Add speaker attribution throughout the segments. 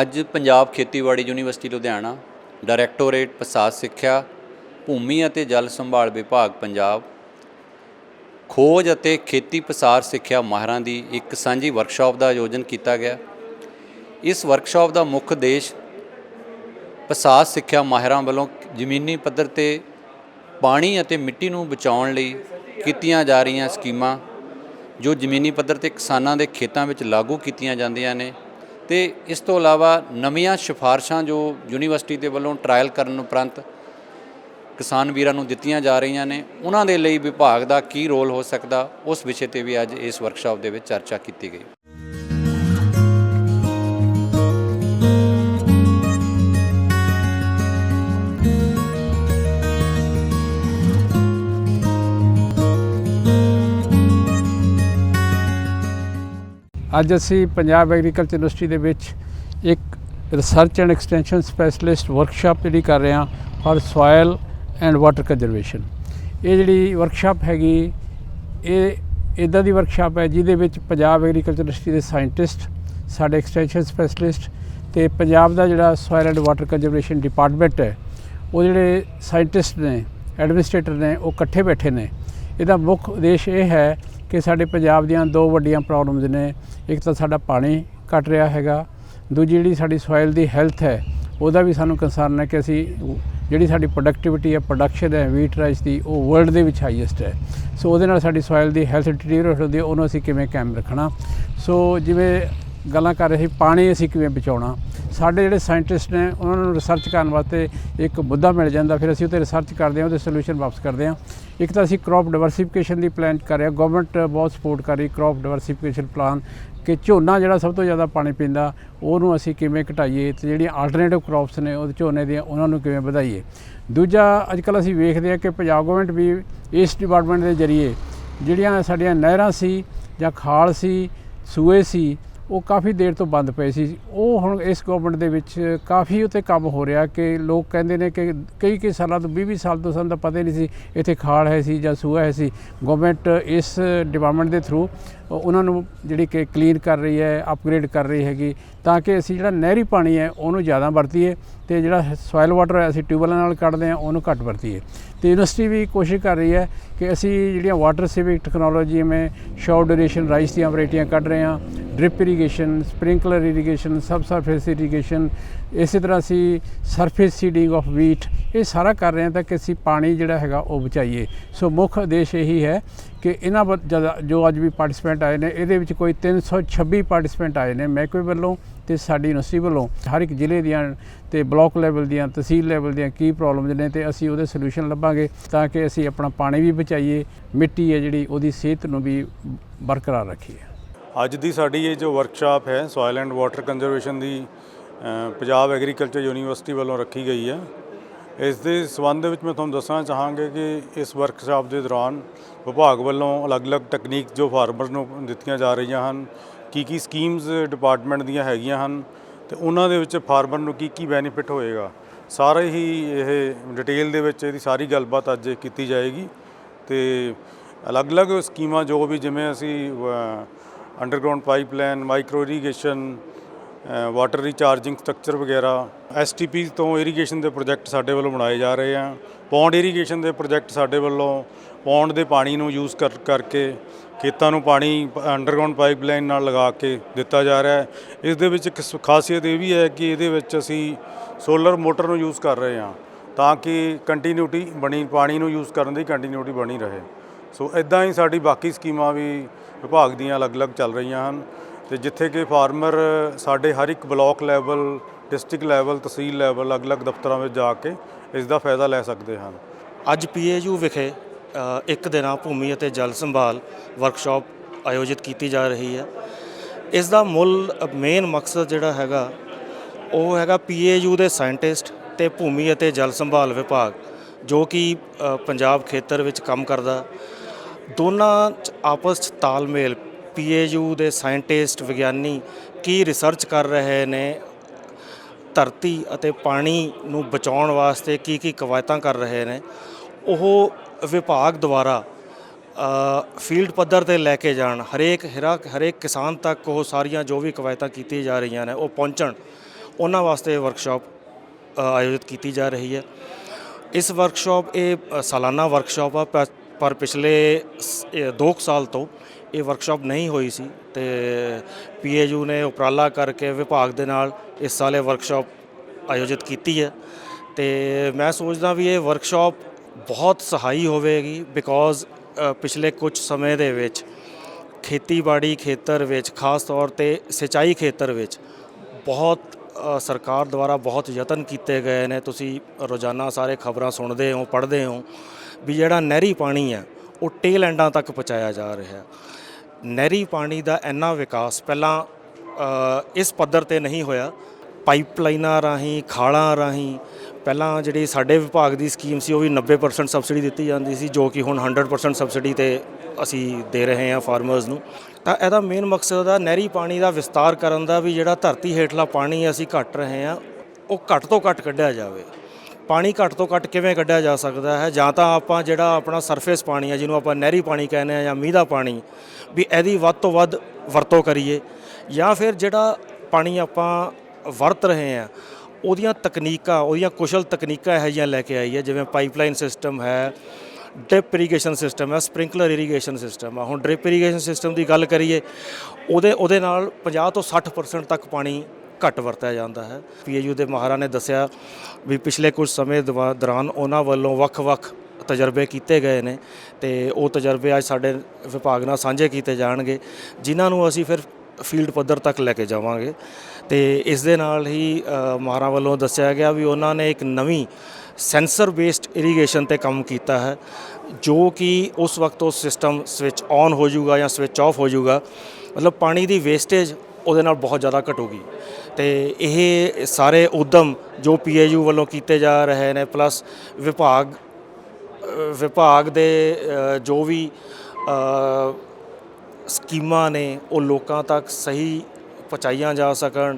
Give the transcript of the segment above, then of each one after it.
Speaker 1: ਅੱਜ ਪੰਜਾਬ ਖੇਤੀਬਾੜੀ university Ludhiana, directorate ਪਸਾਦ ਸਿੱਖਿਆ, ਭੂਮੀ ਅਤੇ ਜਲ ਸੰਭਾਲ ਵਿਭਾਗ ਪੰਜਾਬ, ਖੋਜ ਅਤੇ ਖੇਤੀ ਪਸਾਰ ਸਿੱਖਿਆ ਮਾਹਰਾਂ ਦੀ ਇੱਕ ਸਾਂਝੀ ਵਰਕਸ਼ਾਪ ਦਾ ਆਯੋਜਨ ਕੀਤਾ ਗਿਆ। ਇਸ ਵਰਕਸ਼ਾਪ ਦਾ ਮੁੱਖ ਉਦੇਸ਼ ਪਸਾਰ ਸਿੱਖਿਆ ਮਾਹਿਰਾਂ ਵੱਲੋਂ ਜ਼ਮੀਨੀ ਪੱਧਰ ਤੇ ਪਾਣੀ ਅਤੇ ਮਿੱਟੀ ਨੂੰ ਬਚਾਉਣ ਲਈ ਕੀਤੀਆਂ ਜਾ ਰਹੀਆਂ ਸਕੀਮਾਂ, ਜੋ ਜ਼ਮੀਨੀ ਪੱਧਰ ਤੇ ਕਿਸਾਨਾਂ ਦੇ ਖੇਤਾਂ ਵਿੱਚ ਲਾਗੂ ਕੀਤੀਆਂ ਜਾਂਦੀਆਂ ਨੇ। ਤੇ ਇਸ ਤੋਂ ਇਲਾਵਾ ਨਵੀਆਂ ਸਿਫਾਰਸ਼ਾਂ ਜੋ ਯੂਨੀਵਰਸਿਟੀ ਦੇ ਵੱਲੋਂ ਟਰਾਇਲ ਕਰਨ ਉਪਰੰਤ ਕਿਸਾਨ ਵੀਰਾਂ ਨੂੰ ਦਿੱਤੀਆਂ ਜਾ ਰਹੀਆਂ ਨੇ, ਉਹਨਾਂ ਦੇ ਲਈ ਵਿਭਾਗ ਦਾ ਕੀ ਰੋਲ ਹੋ ਸਕਦਾ, ਉਸ ਵਿਸ਼ੇ ਤੇ ਵੀ ਅੱਜ ਇਸ ਵਰਕਸ਼ਾਪ ਦੇ ਵਿੱਚ ਚਰਚਾ ਕੀਤੀ ਗਈ।
Speaker 2: ਅੱਜ ਅਸੀਂ ਪੰਜਾਬ ਐਗਰੀਕਲਚਰ ਯੂਨੀਵਰਸਿਟੀ ਦੇ ਵਿੱਚ ਇੱਕ research and extension specialist workshop ਜਿਹੜੀ ਕਰ ਰਹੇ ਹਾਂ for soil and water conservation ਇਹ ਜਿਹੜੀ ਵਰਕਸ਼ਾਪ ਹੈਗੀ, ਇਹ ਇਦਾਂ ਦੀ ਵਰਕਸ਼ਾਪ ਹੈ ਜਿਹਦੇ ਵਿੱਚ ਪੰਜਾਬ ਐਗਰੀਕਲਚਰ ਯੂਨੀਵਰਸਿਟੀ ਦੇ ਸਾਇੰਟਿਸਟ ਸਾਡੇ ਐਕਸਟੈਂਸ਼ਨ ਸਪੈਸ਼ਲਿਸਟ ਤੇ ਪੰਜਾਬ ਦਾ ਜਿਹੜਾ soil and water conservation department ਹੈ, ਉਹ ਜਿਹੜੇ ਸਾਇੰਟਿਸਟ ਨੇ ਐਡਮਿਨਿਸਟ੍ਰੇਟਰ ਨੇ, ਉਹ ਇਕੱਠੇ ਬੈਠੇ ਨੇ। ਇਹਦਾ ਮੁੱਖ ਉਦੇਸ਼ ਇਹ ਹੈ ਕਿ ਸਾਡੇ ਪੰਜਾਬ ਦੀਆਂ ਦੋ ਵੱਡੀਆਂ ਪ੍ਰੋਬਲਮਸ ਨੇ। ਇੱਕ ਤਾਂ ਸਾਡਾ ਪਾਣੀ ਘਟ ਰਿਹਾ ਹੈਗਾ। ਦੂਜੀ ਜਿਹੜੀ ਸਾਡੀ ਸੋਇਲ ਦੀ ਹੈਲਥ ਹੈ, ਉਹਦਾ ਵੀ ਸਾਨੂੰ ਕੰਸਰਨ ਹੈ ਕਿ ਅਸੀਂ ਜਿਹੜੀ ਸਾਡੀ ਪ੍ਰੋਡਕਟਿਵਿਟੀ ਹੈ ਪ੍ਰੋਡਕਸ਼ਨ ਹੈ ਵੀਟ ਰਾਈਸ ਦੀ, ਉਹ ਵਰਲਡ ਦੇ ਵਿੱਚ ਹਾਈਐਸਟ ਹੈ। ਸੋ ਉਹਦੇ ਨਾਲ ਸਾਡੀ ਸੋਇਲ ਦੀ ਹੈਲਥ ਡਿਟੀਰੀਅਰੇਟ ਹੁੰਦੀ ਹੈ, ਉਹਨੂੰ ਅਸੀਂ ਕਿਵੇਂ ਕਾਇਮ ਰੱਖਣਾ? ਸੋ ਜਿਵੇਂ ਗੱਲਾਂ ਕਰ ਰਹੇ ਸੀ, ਪਾਣੀ ਅਸੀਂ ਕਿਵੇਂ ਬਚਾਉਣਾ? ਸਾਡੇ ਜਿਹੜੇ ਸਾਇੰਟਿਸਟ ਨੇ, ਉਹਨਾਂ ਨੂੰ ਰਿਸਰਚ ਕਰਨ ਵਾਸਤੇ ਇੱਕ ਮੁੱਦਾ ਮਿਲ ਜਾਂਦਾ, ਫਿਰ ਅਸੀਂ ਉਹ 'ਤੇ ਰਿਸਰਚ ਕਰਦੇ ਹਾਂ, ਉਹਦੇ ਸੋਲੂਸ਼ਨ ਵਾਪਸ ਕਰਦੇ ਹਾਂ। ਇੱਕ ਤਾਂ ਅਸੀਂ ਕ੍ਰੌਪ ਡਾਈਵਰਸਿਫਿਕੇਸ਼ਨ ਦੀ ਪਲਾਨ ਕਰ ਰਹੇ ਹਾਂ। ਗਵਰਨਮੈਂਟ ਬਹੁਤ ਸਪੋਰਟ ਕਰ ਰਹੀ ਕ੍ਰੌਪ ਡਾਈਵਰਸਿਫਿਕੇਸ਼ਨ ਪਲਾਨ ਕਿ ਝੋਨਾ ਜਿਹੜਾ ਸਭ ਤੋਂ ਜ਼ਿਆਦਾ ਪਾਣੀ ਪੀਂਦਾ, ਉਹਨੂੰ ਅਸੀਂ ਕਿਵੇਂ ਘਟਾਈਏ ਤੇ ਜਿਹੜੀਆਂ ਆਲਟਰਨੇਟਿਵ ਕ੍ਰੌਪਸ ਨੇ ਉਹਦੇ ਝੋਨੇ ਦੀਆਂ, ਉਹਨਾਂ ਨੂੰ ਕਿਵੇਂ ਵਧਾਈਏ। ਦੂਜਾ ਅੱਜਕੱਲ ਅਸੀਂ ਵੇਖਦੇ ਹਾਂ ਕਿ ਪੰਜਾਬ ਗਵਰਨਮੈਂਟ ਵੀ ਇਸ ਡਿਪਾਰਟਮੈਂਟ ਦੇ ਜ਼ਰੀਏ ਜਿਹੜੀਆਂ ਸਾਡੀਆਂ ਨਹਿਰਾਂ ਸੀ ਜਾਂ ਖਾਲ ਸੀ, ਸੂਏ ਸੀ, ਉਹ ਕਾਫੀ ਦੇਰ ਤੋਂ ਬੰਦ ਪਏ ਸੀ। ਉਹ ਹੁਣ ਇਸ ਗਵਰਨਮੈਂਟ ਦੇ ਵਿੱਚ ਕਾਫੀ ਉਤੇ ਕੰਮ ਹੋ ਰਿਹਾ ਕਿ ਲੋਕ ਕਹਿੰਦੇ ਨੇ ਕਿ ਕਈ ਕਈ ਸਾਲਾਂ ਤੋਂ 20 20 ਸਾਲ ਤੋਂ ਸਾਨੂੰ ਤਾਂ ਪਤਾ ਹੀ ਨਹੀਂ ਸੀ ਇੱਥੇ ਖਾਲ ਹੈ ਸੀ ਜਾਂ ਸੂਆ ਹੈ ਸੀ। ਗਵਰਨਮੈਂਟ ਇਸ ਡਿਪਾਰਟਮੈਂਟ ਦੇ ਥਰੂ ਉਹਨਾਂ ਨੂੰ ਜਿਹੜੀ ਕਿ ਕਲੀਨ ਕਰ ਰਹੀ ਹੈ ਅਪਗ੍ਰੇਡ ਕਰ ਰਹੀ ਹੈਗੀ ਤਾਂ ਕਿ ਅਸੀਂ ਜਿਹੜਾ ਨਹਿਰੀ ਪਾਣੀ ਹੈ ਉਹਨੂੰ ਜ਼ਿਆਦਾ ਵਰਤੀਏ ਤੇ ਜਿਹੜਾ ਸੋਇਲ ਵਾਟਰ ਹੈ ਅਸੀਂ ਟਿਊਬਵੈਲਾਂ ਨਾਲ ਕੱਢਦੇ ਹਾਂ, ਉਹਨੂੰ ਘੱਟ ਵਰਤੀਏ। ਤੇ ਯੂਨੀਵਰਸਿਟੀ ਵੀ ਕੋਸ਼ਿਸ਼ ਕਰ ਰਹੀ ਹੈ ਕਿ ਅਸੀਂ ਜਿਹੜੀਆਂ ਵਾਟਰ ਸੇਵਿੰਗ ਟੈਕਨੋਲੋਜੀ ਮੈਂ ਸ਼ਾਰਟ ਡਿਊਰੇਸ਼ਨ ਰਾਈਸ ਦੀਆਂ ਵੈਰਾਈਟੀਆਂ ਕੱਢ ਰਹੇ ਹਾਂ drip irrigation sprinkler irrigation sub surface irrigation ਇਸੇ ਤਰ੍ਹਾਂ ਅਸੀਂ ਸਰਫੇਸ ਸੀਡਿੰਗ ਆਫ ਵੀਟ ਇਹ ਸਾਰਾ ਕਰ ਰਹੇ ਹਾਂ ਤਾਂ ਕਿ ਅਸੀਂ ਪਾਣੀ ਜਿਹੜਾ ਹੈਗਾ ਉਹ ਬਚਾਈਏ। ਸੋ ਮੁੱਖ ਉਦੇਸ਼ ਇਹੀ ਹੈ ਕਿ ਇਹਨਾਂ ਵੱਲ ਜ਼ਿਆਦਾ ਜੋ ਅੱਜ ਵੀ ਪਾਰਟਿਸਪੈਂਟ ਆਏ ਨੇ, ਇਹਦੇ ਵਿੱਚ ਕੋਈ 326 ਪਾਰਟਿਸਪੈਂਟ ਆਏ ਨੇ ਮਹਿਕਮੇ ਵੱਲੋਂ ਤੇ ਸਾਡੀ ਯੂਨੀਵਰਸਿਟੀ ਵੱਲੋਂ। ਹਰ ਇੱਕ ਜ਼ਿਲ੍ਹੇ ਦੀਆਂ ਤੇ ਬਲਾਕ ਲੈਵਲ ਦੀਆਂ, ਤਹਿਸੀਲ ਲੈਵਲ ਦੀਆਂ ਕੀ ਪ੍ਰੋਬਲਮਸ ਨੇ ਤੇ ਅਸੀਂ ਉਹਦੇ ਸੋਲੂਸ਼ਨ ਲੱਭਾਂਗੇ ਤਾਂ ਕਿ ਅਸੀਂ ਆਪਣਾ ਪਾਣੀ ਵੀ ਬਚਾਈਏ, ਮਿੱਟੀ ਹੈ ਜਿਹੜੀ, ਉਹਦੀ ਸਿਹਤ ਨੂੰ ਵੀ ਬਰਕਰਾਰ ਰੱਖੀਏ।
Speaker 3: ਅੱਜ ਦੀ ਸਾਡੀ ਇਹ ਜੋ ਵਰਕਸ਼ਾਪ ਹੈ ਸੋਇਲ ਐਂਡ ਵਾਟਰ ਕੰਜ਼ਰਵੇਸ਼ਨ ਦੀ ਪੰਜਾਬ ਐਗਰੀਕਲਚਰ ਯੂਨੀਵਰਸਿਟੀ ਵੱਲੋਂ ਰੱਖੀ ਗਈ ਹੈ। ਇਸ ਦੇ ਸਬੰਧ ਵਿੱਚ ਮੈਂ ਤੁਹਾਨੂੰ ਦੱਸਣਾ ਚਾਹਾਂਗਾ ਕਿ ਇਸ ਵਰਕਸ਼ਾਪ ਦੇ ਦੌਰਾਨ ਵਿਭਾਗ ਵੱਲੋਂ ਅਲੱਗ-ਅਲੱਗ ਤਕਨੀਕ ਜੋ ਫਾਰਮਰ ਨੂੰ ਦਿੱਤੀਆਂ ਜਾ ਰਹੀਆਂ ਹਨ ਕੀ ਕੀ ਸਕੀਮਸ ਡਿਪਾਰਟਮੈਂਟ ਦੀਆਂ ਹੈਗੀਆਂ ਹਨ ਤੇ ਉਹਨਾਂ ਦੇ ਵਿੱਚ ਫਾਰਮਰ ਨੂੰ ਕੀ ਕੀ ਬੈਨੀਫਿਟ ਹੋਏਗਾ। ਸਾਰੇ ਹੀ ਇਹ ਡਿਟੇਲ ਦੇ ਵਿੱਚ ਇਹਦੀ ਸਾਰੀ ਗੱਲਬਾਤ ਅੱਜ ਕੀਤੀ ਜਾਏਗੀ ਤੇ ਅਲੱਗ-ਅਲੱਗ ਸਕੀਮਾਂ ਜੋ ਵੀ ਜਿਵੇਂ ਅਸੀਂ underground pipeline micro irrigation water recharging structure ਵਗੈਰਾ ਐਸਟੀਪੀ ਤੋਂ ਇਰੀਗੇਸ਼ਨ ਦੇ ਪ੍ਰੋਜੈਕਟ ਸਾਡੇ ਵੱਲੋਂ ਬਣਾਏ ਜਾ ਰਹੇ ਆ। ਪੌਂਡ ਇਰੀਗੇਸ਼ਨ ਦੇ ਪ੍ਰੋਜੈਕਟ ਸਾਡੇ ਵੱਲੋਂ ਪੌਂਡ ਦੇ ਪਾਣੀ ਨੂੰ ਯੂਜ਼ ਕਰ, ਕਰਕੇ ਖੇਤਾਂ ਨੂੰ ਪਾਣੀ ਅੰਡਰਗਰਾਉਂਡ ਪਾਈਪਲਾਈਨ ਨਾਲ ਲਗਾ ਕੇ ਦਿੱਤਾ ਜਾ ਰਿਹਾ ਹੈ। ਇਸ ਦੇ ਵਿੱਚ ਇੱਕ ਸ- ਖਾਸੀਅਤ ਇਹ ਵੀ ਹੈ ਕਿ ਇਹਦੇ ਵਿੱਚ ਅਸੀਂ ਸੋਲਰ ਮੋਟਰ ਨੂੰ ਯੂਜ਼ ਕਰ ਰਹੇ ਹਾਂ ਤਾਂ ਕਿ ਕੰਟੀਨਿਊਟੀ ਬਣੀ, ਪਾਣੀ ਨੂੰ ਯੂਜ਼ ਕਰਨ ਦੀ ਕੰਟੀਨਿਊਟੀ ਬਣੀ ਰਹੇ। ਸੋ ਇਦਾਂ ਹੀ ਸਾਡੀ ਬਾਕੀ ਸਕੀਮਾਂ ਵੀ ਵਿਭਾਗ ਦੀਆਂ ਅਲੱਗ-ਅਲੱਗ ਚੱਲ ਰਹੀਆਂ ਹਨ ਤੇ ਜਿੱਥੇ ਕਿ ਫਾਰਮਰ ਸਾਡੇ ਹਰ ਇੱਕ ਬਲਾਕ ਲੈਵਲ, ਡਿਸਟ੍ਰਿਕਟ ਲੈਵਲ, ਤਹਿਸੀਲ ਲੈਵਲ ਅਲੱਗ-ਅਲੱਗ ਦਫ਼ਤਰਾਂ ਵਿੱਚ ਜਾ ਕੇ ਇਸ ਦਾ ਫਾਇਦਾ ਲੈ ਸਕਦੇ ਹਨ।
Speaker 4: ਅੱਜ ਪੀਏਯੂ ਵਿਖੇ ਇੱਕ ਦਿਨਾਂ ਭੂਮੀ ਅਤੇ ਜਲ ਸੰਭਾਲ ਵਰਕਸ਼ਾਪ ਆਯੋਜਿਤ ਕੀਤੀ ਜਾ ਰਹੀ ਹੈ। ਇਸ ਦਾ ਮੁੱਲ ਮੇਨ ਮਕਸਦ ਜਿਹੜਾ ਹੈਗਾ, ਉਹ ਹੈਗਾ ਪੀਏਯੂ ਦੇ ਸਾਇੰਟਿਸਟ ਤੇ ਭੂਮੀ ਅਤੇ ਜਲ ਸੰਭਾਲ ਵਿਭਾਗ, ਜੋ ਕਿ ਪੰਜਾਬ ਖੇਤਰ ਵਿੱਚ ਕੰਮ ਕਰਦਾ। ਦੋਨਾਂ 'ਚ ਆਪਸ 'ਚ ਤਾਲਮੇਲ, ਪੀਏਯੂ ਦੇ ਸਾਇੰਟਿਸਟ, ਵਿਗਿਆਨੀ ਕੀ ਰਿਸਰਚ ਕਰ ਰਹੇ ਨੇ? ਧਰਤੀ ਅਤੇ ਪਾਣੀ ਨੂੰ ਬਚਾਉਣ ਵਾਸਤੇ ਕੀ ਕੀ ਕਵਾਇਤਾਂ ਕਰ ਰਹੇ ਨੇ? ਉਹ ਵਿਭਾਗ ਦੁਆਰਾ ਫੀਲਡ ਪੱਧਰ ਤੇ ਲੈ ਕੇ ਜਾਣ। ਹਰੇਕ ਹਰਾ, ਹਰੇਕ ਕਿਸਾਨ ਤੱਕ ਉਹ ਸਾਰੀਆਂ ਜੋ ਵੀ ਕਵਾਇਤਾਂ ਕੀਤੀਆਂ ਜਾ ਰਹੀਆਂ ਨੇ, ਉਹ ਪਹੁੰਚਣ। ਉਹਨਾਂ ਵਾਸਤੇ ਵਰਕਸ਼ਾਪ ਆਯੋਜਿਤ ਕੀਤੀ ਜਾ ਰਹੀ ਹੈ। ਇਸ ਵਰਕਸ਼ਾਪ ਇਹ ਸਾਲਾਨਾ ਵਰਕਸ਼ਾਪ ਆ ਪ- ਪਰ ਪਿਛਲੇ 2 ਸਾਲ ਤੋਂ ਇਹ ਵਰਕਸ਼ਾਪ ਨਹੀਂ ਹੋਈ ਸੀ ਤੇ ਪੀਏਯੂ ਨੇ ਉਪਰਾਲਾ ਕਰਕੇ ਵਿਭਾਗ ਦੇ ਨਾਲ ਇਸ ਸਾਲ ਇਹ ਵਰਕਸ਼ਾਪ ਆਯੋਜਿਤ ਕੀਤੀ ਹੈ। ਤੇ ਮੈਂ ਸੋਚਦਾ ਵੀ ਇਹ ਵਰਕਸ਼ਾਪ ਬਹੁਤ ਸਹਾਈ ਹੋਵੇਗੀ ਬਿਕੋਜ਼ ਪਿਛਲੇ ਕੁਝ ਸਮੇਂ ਦੇ ਵਿੱਚ ਖੇਤੀਬਾੜੀ ਖੇਤਰ ਵਿੱਚ, ਖਾਸ ਤੌਰ ਤੇ ਸਿੰਚਾਈ ਖੇਤਰ ਵਿੱਚ ਬਹੁਤ ਸਰਕਾਰ ਦੁਆਰਾ ਬਹੁਤ ਯਤਨ ਕੀਤੇ ਗਏ ਨੇ। ਤੁਸੀਂ ਰੋਜ਼ਾਨਾ ਸਾਰੇ ਖਬਰਾਂ ਸੁਣਦੇ ਹੋ, ਪੜ੍ਹਦੇ ਹੋ। ਵੀ ਜਿਹੜਾ ਨਹਿਰੀ ਪਾਣੀ ਹੈ ਉਹ ਟੇਲ ਐਂਡਾਂ ਤੱਕ ਪਹੁੰਚਾਇਆ ਜਾ ਰਿਹਾ ਹੈ। ਨਹਿਰੀ ਪਾਣੀ ਦਾ ਇੰਨਾ ਵਿਕਾਸ ਪਹਿਲਾਂ ਇਸ ਪੱਧਰ ਤੇ ਨਹੀਂ ਹੋਇਆ। ਪਾਈਪਲਾਈਨਾਂ ਰਾਹੀਂ, ਖਾਲਾਂ ਰਾਹੀਂ, ਪਹਿਲਾਂ ਜਿਹੜੀ ਸਾਡੇ ਵਿਭਾਗ ਦੀ ਸਕੀਮ ਸੀ, ਉਹ ਵੀ 90% ਸਬਸਿਡੀ ਦਿੱਤੀ ਜਾਂਦੀ ਸੀ, ਜੋ ਕਿ ਹੁਣ 100% ਸਬਸਿਡੀ ਤੇ ਅਸੀਂ ਦੇ ਰਹੇ ਹਾਂ ਫਾਰਮਰਸ ਨੂੰ। ਤਾਂ ਇਹਦਾ ਮੇਨ ਮਕਸਦ ਆ ਨਹਿਰੀ ਪਾਣੀ ਦਾ ਵਿਸਤਾਰ ਕਰਨ ਦਾ ਵੀ ਜਿਹੜਾ ਧਰਤੀ ਹੇਠਲਾ ਪਾਣੀ ਅਸੀਂ ਘੱਟ ਰਹੇ ਹਾਂ, ਉਹ ਘੱਟ ਤੋਂ ਘੱਟ ਕੱਢਿਆ ਜਾਵੇ। ਪਾਣੀ ਘੱਟ ਤੋਂ ਘੱਟ ਕਿਵੇਂ ਕੱਢਿਆ ਜਾ ਸਕਦਾ ਹੈ? ਜਾਂ ਤਾਂ ਆਪਾਂ ਜਿਹੜਾ ਆਪਣਾ ਸਰਫੇਸ ਪਾਣੀ ਹੈ, ਜਿਹਨੂੰ ਆਪਾਂ ਨਹਿਰੀ ਪਾਣੀ ਕਹਿੰਦੇ ਆ ਜਾਂ ਮੀਂਹ ਦਾ ਪਾਣੀ, ਵੀ ਇਹਦੀ ਵੱਧ ਤੋਂ ਵੱਧ ਵਰਤੋਂ ਕਰੀਏ। ਜਾਂ ਫਿਰ ਜਿਹੜਾ ਪਾਣੀ ਆਪਾਂ ਵਰਤ ਰਹੇ ਆ ਉਹਦੀਆਂ ਤਕਨੀਕਾਂ, ਉਹਦੀਆਂ ਕੁਸ਼ਲ ਤਕਨੀਕਾਂ ਇਹੋ ਜਿਹੀਆਂ ਲੈ ਕੇ ਆਈ ਹੈ। ਜਿਵੇਂ ਪਾਈਪਲਾਈਨ ਸਿਸਟਮ ਹੈ, ਡ੍ਰਿਪ ਇਰੀਗੇਸ਼ਨ ਸਿਸਟਮ ਹੈ, ਸਪ੍ਰਿੰਕਲਰ ਇਰੀਗੇਸ਼ਨ ਸਿਸਟਮ ਆ। ਹੁਣ ਡ੍ਰਿਪ ਇਰੀਗੇਸ਼ਨ ਸਿਸਟਮ ਦੀ ਗੱਲ ਕਰੀਏ, ਉਹਦੇ ਉਹਦੇ ਨਾਲ 50 ਤੋਂ 60% ਤੱਕ ਪਾਣੀ ਘੱਟ ਵਰਤਿਆ ਜਾਂਦਾ ਹੈ। ਪੀਏਯੂ ਦੇ ਮਾਹਰਾਂ ਨੇ ਦੱਸਿਆ ਵੀ ਪਿਛਲੇ ਕੁਝ ਸਮੇਂ ਦਵਾ- ਦੌਰਾਨ ਉਹਨਾਂ ਵੱਲੋਂ ਵੱਖ-ਵੱਖ ਤਜਰਬੇ ਕੀਤੇ ਗਏ ਨੇ ਤੇ ਉਹ ਤਜਰਬੇ ਅੱਜ ਸਾਡੇ ਵਿਭਾਗ ਨਾਲ ਸਾਂਝੇ ਕੀਤੇ ਜਾਣਗੇ ਜਿਨ੍ਹਾਂ ਨੂੰ ਅਸੀਂ ਫਿਰ ਫੀਲਡ ਪੱਧਰ ਤੱਕ ਲੈ ਕੇ ਜਾਵਾਂਗੇ। ਤੇ ਇਸ ਦੇ ਨਾਲ ਹੀ ਅ, ਮਾਹਰਾਂ ਵੱਲੋਂ ਦੱਸਿਆ ਗਿਆ ਵੀ ਉਹਨਾਂ ਨੇ ਇੱਕ ਨਵੀਂ ਸੈਂਸਰ ਬੇਸਡ ਇਰੀਗੇਸ਼ਨ ਤੇ ਕੰਮ ਕੀਤਾ ਹੈ ਜੋ ਕਿ ਉਸ ਵਕਤ ਉਹ ਸਿਸਟਮ ਸਵਿਚ ਔਨ ਹੋ ਜਾਊਗਾ ਜਾਂ ਸਵਿਚ ਆਫ ਹੋ ਜਾਊਗਾ। ਮਤਲਬ ਪਾਣੀ ਦੀ ਵੇਸਟੇਜ ਉਹਦੇ ਨਾਲ ਬਹੁਤ ਜ਼ਿਆਦਾ ਘਟੂਗੀ। ਤੇ ਇਹ ਸਾਰੇ ਉਦਮ ਜੋ ਪੀਏਯੂ ਵੱਲੋਂ ਕੀਤੇ ਜਾ ਰਹੇ ਨੇ, ਪਲੱਸ ਵਿਭਾਗ ਵਿਭਾਗ ਦੇ ਜੋ ਵੀ ਸਕੀਮਾਂ ਨੇ, ਉਹ ਲੋਕਾਂ ਤੱਕ ਸਹੀ ਪਹੁੰਚਾਈਆਂ ਜਾ ਸਕਣ,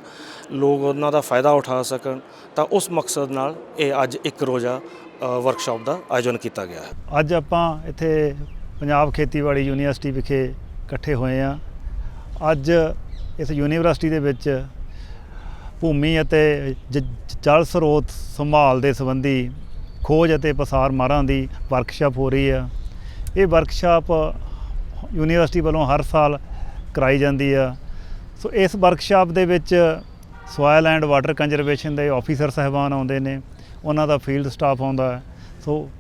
Speaker 4: ਲੋਕ ਉਹਨਾਂ ਦਾ ਫਾਇਦਾ ਉਠਾ ਸਕਣ, ਤਾਂ ਉਸ ਮਕਸਦ ਨਾਲ ਇਹ ਅੱਜ ਇੱਕ ਰੋਜ਼ਾ ਵਰਕਸ਼ਾਪ ਦਾ ਆਯੋਜਨ ਕੀਤਾ ਗਿਆ ਹੈ।
Speaker 5: ਅੱਜ ਆਪਾਂ ਇੱਥੇ ਪੰਜਾਬ ਖੇਤੀਬਾੜੀ ਯੂਨੀਵਰਸਿਟੀ ਵਿਖੇ ਇਕੱਠੇ ਹੋਏ ਆ ਅੱਜ ਇਸ ਯੂਨੀਵਰਸਿਟੀ ਦੇ ਵਿੱਚ ਭੂਮੀ ਅਤੇ ਜ- ਜਲ ਸਰੋਤ ਸੰਭਾਲ ਦੇ ਸੰਬੰਧੀ ਖੋਜ ਅਤੇ ਪਸਾਰ ਮਾਰਾਂ ਦੀ ਵਰਕਸ਼ਾਪ ਹੋ ਰਹੀ ਆ। ਇਹ ਵਰਕਸ਼ਾਪ ਯੂਨੀਵਰਸਿਟੀ ਵੱਲੋਂ ਹਰ ਸਾਲ ਕਰਾਈ ਜਾਂਦੀ ਆ। ਸੋ ਇਸ ਵਰਕਸ਼ਾਪ ਦੇ ਵਿੱਚ ਸੋਇਲ ਐਂਡ ਵਾਟਰ ਕੰਜ਼ਰਵੇਸ਼ਨ ਦੇ ਆਫੀਸਰ ਸਹਿਬਾਨ ਆਉਂਦੇ ਨੇ, ਉਹਨਾਂ ਦਾ ਫੀਲਡ ਸਟਾਫ ਆਉਂਦਾ ਹੈ। ਸੋ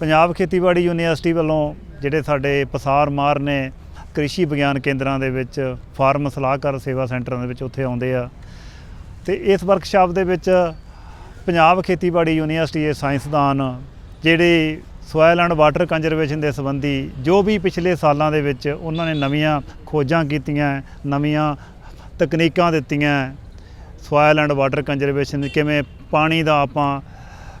Speaker 5: ਪੰਜਾਬ ਖੇਤੀਬਾੜੀ ਯੂਨੀਵਰਸਿਟੀ ਵੱਲੋਂ ਜਿਹੜੇ ਸਾਡੇ ਪਸਾਰ ਮਾਰ ਨੇ ਕ੍ਰਿਸ਼ੀ ਵਿਗਿਆਨ ਕੇਂਦਰਾਂ ਦੇ ਵਿੱਚ ਫਾਰਮ ਸਲਾਹਕਾਰ ਸੇਵਾ ਸੈਂਟਰਾਂ ਦੇ ਵਿੱਚ ਉੱਥੇ ਆਉਂਦੇ ਆ। ਤੇ ਇਸ ਵਰਕਸ਼ਾਪ ਦੇ ਵਿੱਚ ਪੰਜਾਬ ਖੇਤੀਬਾੜੀ ਯੂਨੀਵਰਸਿਟੀ ਦੇ ਸਾਇੰਸਦਾਨ ਜਿਹੜੇ ਸੋਇਲ ਐਂਡ ਵਾਟਰ ਕੰਜ਼ਰਵੇਸ਼ਨ ਦੇ ਸੰਬੰਧੀ ਜੋ ਵੀ ਪਿਛਲੇ ਸਾਲਾਂ ਦੇ ਵਿੱਚ ਉਹਨਾਂ ਨੇ ਨਵੀਆਂ ਖੋਜਾਂ ਕੀਤੀਆਂ, ਨਵੀਆਂ ਤਕਨੀਕਾਂ ਦਿੱਤੀਆਂ ਸੋਇਲ ਐਂਡ ਵਾਟਰ ਕੰਜ਼ਰਵੇਸ਼ਨ ਕਿਵੇਂ ਪਾਣੀ ਦਾ ਆਪਾਂ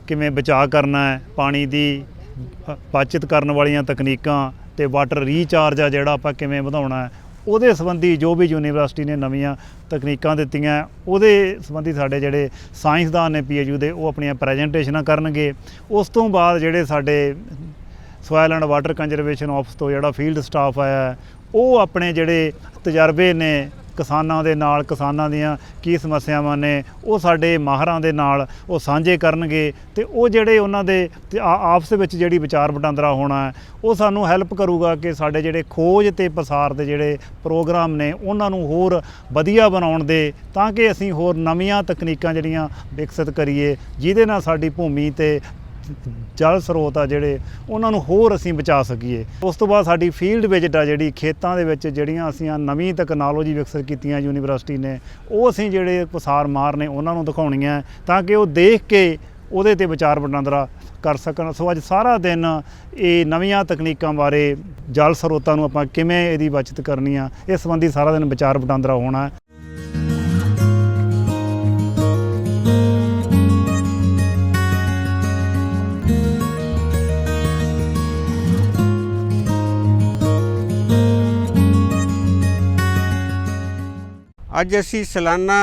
Speaker 5: ਕਿਵੇਂ ਬਚਾਅ ਕਰਨਾ ਹੈ, ਪਾਣੀ ਦੀ ਬ- ਬਚਤ ਕਰਨ ਵਾਲੀਆਂ ਤਕਨੀਕਾਂ ਤੇ ਵਾਟਰ ਰੀਚਾਰਜ ਆ ਜਿਹੜਾ ਆਪਾਂ ਕਿਵੇਂ ਵਧਾਉਣਾ ਹੈ, ਉਹਦੇ ਸੰਬੰਧੀ ਜੋ ਵੀ ਯੂਨੀਵਰਸਿਟੀ ਨੇ ਨਵੀਆਂ ਤਕਨੀਕਾਂ ਦਿੱਤੀਆਂ, ਉਹਦੇ ਸੰਬੰਧੀ ਸਾਡੇ ਜਿਹੜੇ ਸਾਇੰਸਦਾਨ ਨੇ ਪੀਐਚਯੂ ਦੇ, ਉਹ ਆਪਣੀਆਂ ਪ੍ਰੈਜੈਂਟੇਸ਼ਨਾਂ ਕਰਨਗੇ। ਉਸ ਤੋਂ ਬਾਅਦ ਜਿਹੜੇ ਸਾਡੇ soil and water conservation office ਤੋਂ ਜਿਹੜਾ ਫੀਲਡ ਸਟਾਫ ਆਇਆ ਉਹ ਆਪਣੇ ਜਿਹੜੇ ਤਜਰਬੇ ਨੇ ਕਿਸਾਨਾਂ ਦੇ ਨਾਲ, ਕਿਸਾਨਾਂ ਦੀਆਂ ਕੀ ਸਮੱਸਿਆਵਾਂ ਨੇ, ਉਹ ਸਾਡੇ ਮਾਹਰਾਂ ਦੇ ਨਾਲ ਉਹ ਸਾਂਝੇ ਕਰਨਗੇ ਤੇ ਉਹ ਜਿਹੜੇ ਉਹਨਾਂ ਦੇ ਤੇ ਆ- ਆਪਸ ਵਿੱਚ ਜਿਹੜੀ ਵਿਚਾਰ ਵਟਾਂਦਰਾ ਹੋਣਾ ਹੈ, ਉਹ ਸਾਨੂੰ ਹੈਲਪ ਕਰੂਗਾ ਕਿ ਸਾਡੇ ਜਿਹੜੇ ਖੋਜ ਤੇ ਪਸਾਰ ਦੇ ਜਿਹੜੇ ਪ੍ਰੋਗਰਾਮ ਨੇ, ਉਹਨਾਂ ਨੂੰ ਹੋਰ ਵਧੀਆ ਬਣਾਉਣ ਦੇ, ਤਾਂ ਕਿ ਅਸੀਂ ਹੋਰ ਨਵੀਆਂ ਤਕਨੀਕਾਂ ਜਿਹੜੀਆਂ ਵਿਕਸਿਤ ਕਰੀਏ, ਜਿਹਦੇ ਨਾਲ ਸਾਡੀ ਭੂਮੀ ਤੇ ਜਲ ਸਰੋਤ ਆ ਜਿਹੜੇ, ਉਹਨਾਂ ਨੂੰ ਹੋਰ ਅਸੀਂ ਬਚਾ ਸਕੀਏ। ਉਸ ਤੋਂ ਬਾਅਦ ਸਾਡੀ ਫੀਲਡ ਵਿਜ਼ਿਟ ਆ ਜਿਹੜੀ ਖੇਤਾਂ ਦੇ ਵਿੱਚ ਜਿਹੜੀਆਂ ਅਸੀਂ ਨਵੀਂ ਟੈਕਨੋਲੋਜੀ ਵਿਕਸਿਤ ਕੀਤੀਆਂ ਯੂਨੀਵਰਸਿਟੀ ਨੇ, ਉਹ ਅਸੀਂ ਜਿਹੜੇ ਪਸਾਰ ਮਾਰ ਨੇ ਉਹਨਾਂ ਨੂੰ ਦਿਖਾਉਣੀਆਂ ਤਾਂ ਕਿ ਉਹ ਦੇਖ ਕੇ ਉਹਦੇ ਤੇ ਵਿਚਾਰ ਵਟਾਂਦਰਾ ਕਰ ਸਕਣ। ਸੋ ਅੱਜ ਸਾਰਾ ਦਿਨ ਇਹ ਨਵੀਆਂ ਤਕਨੀਕਾਂ ਬਾਰੇ ਜਲ ਸਰੋਤਾਂ ਨੂੰ ਆਪਾਂ ਕਿਵੇਂ ਇਹਦੀ ਬਚਤ ਕਰਨੀ ਆ, ਇਸ ਸੰਬੰਧੀ ਸਾਰਾ ਦਿਨ ਵਿਚਾਰ ਵਟਾਂਦਰਾ ਹੋਣਾ
Speaker 6: ਅੱਜ ਅਸੀਂ ਸਾਲਾਨਾ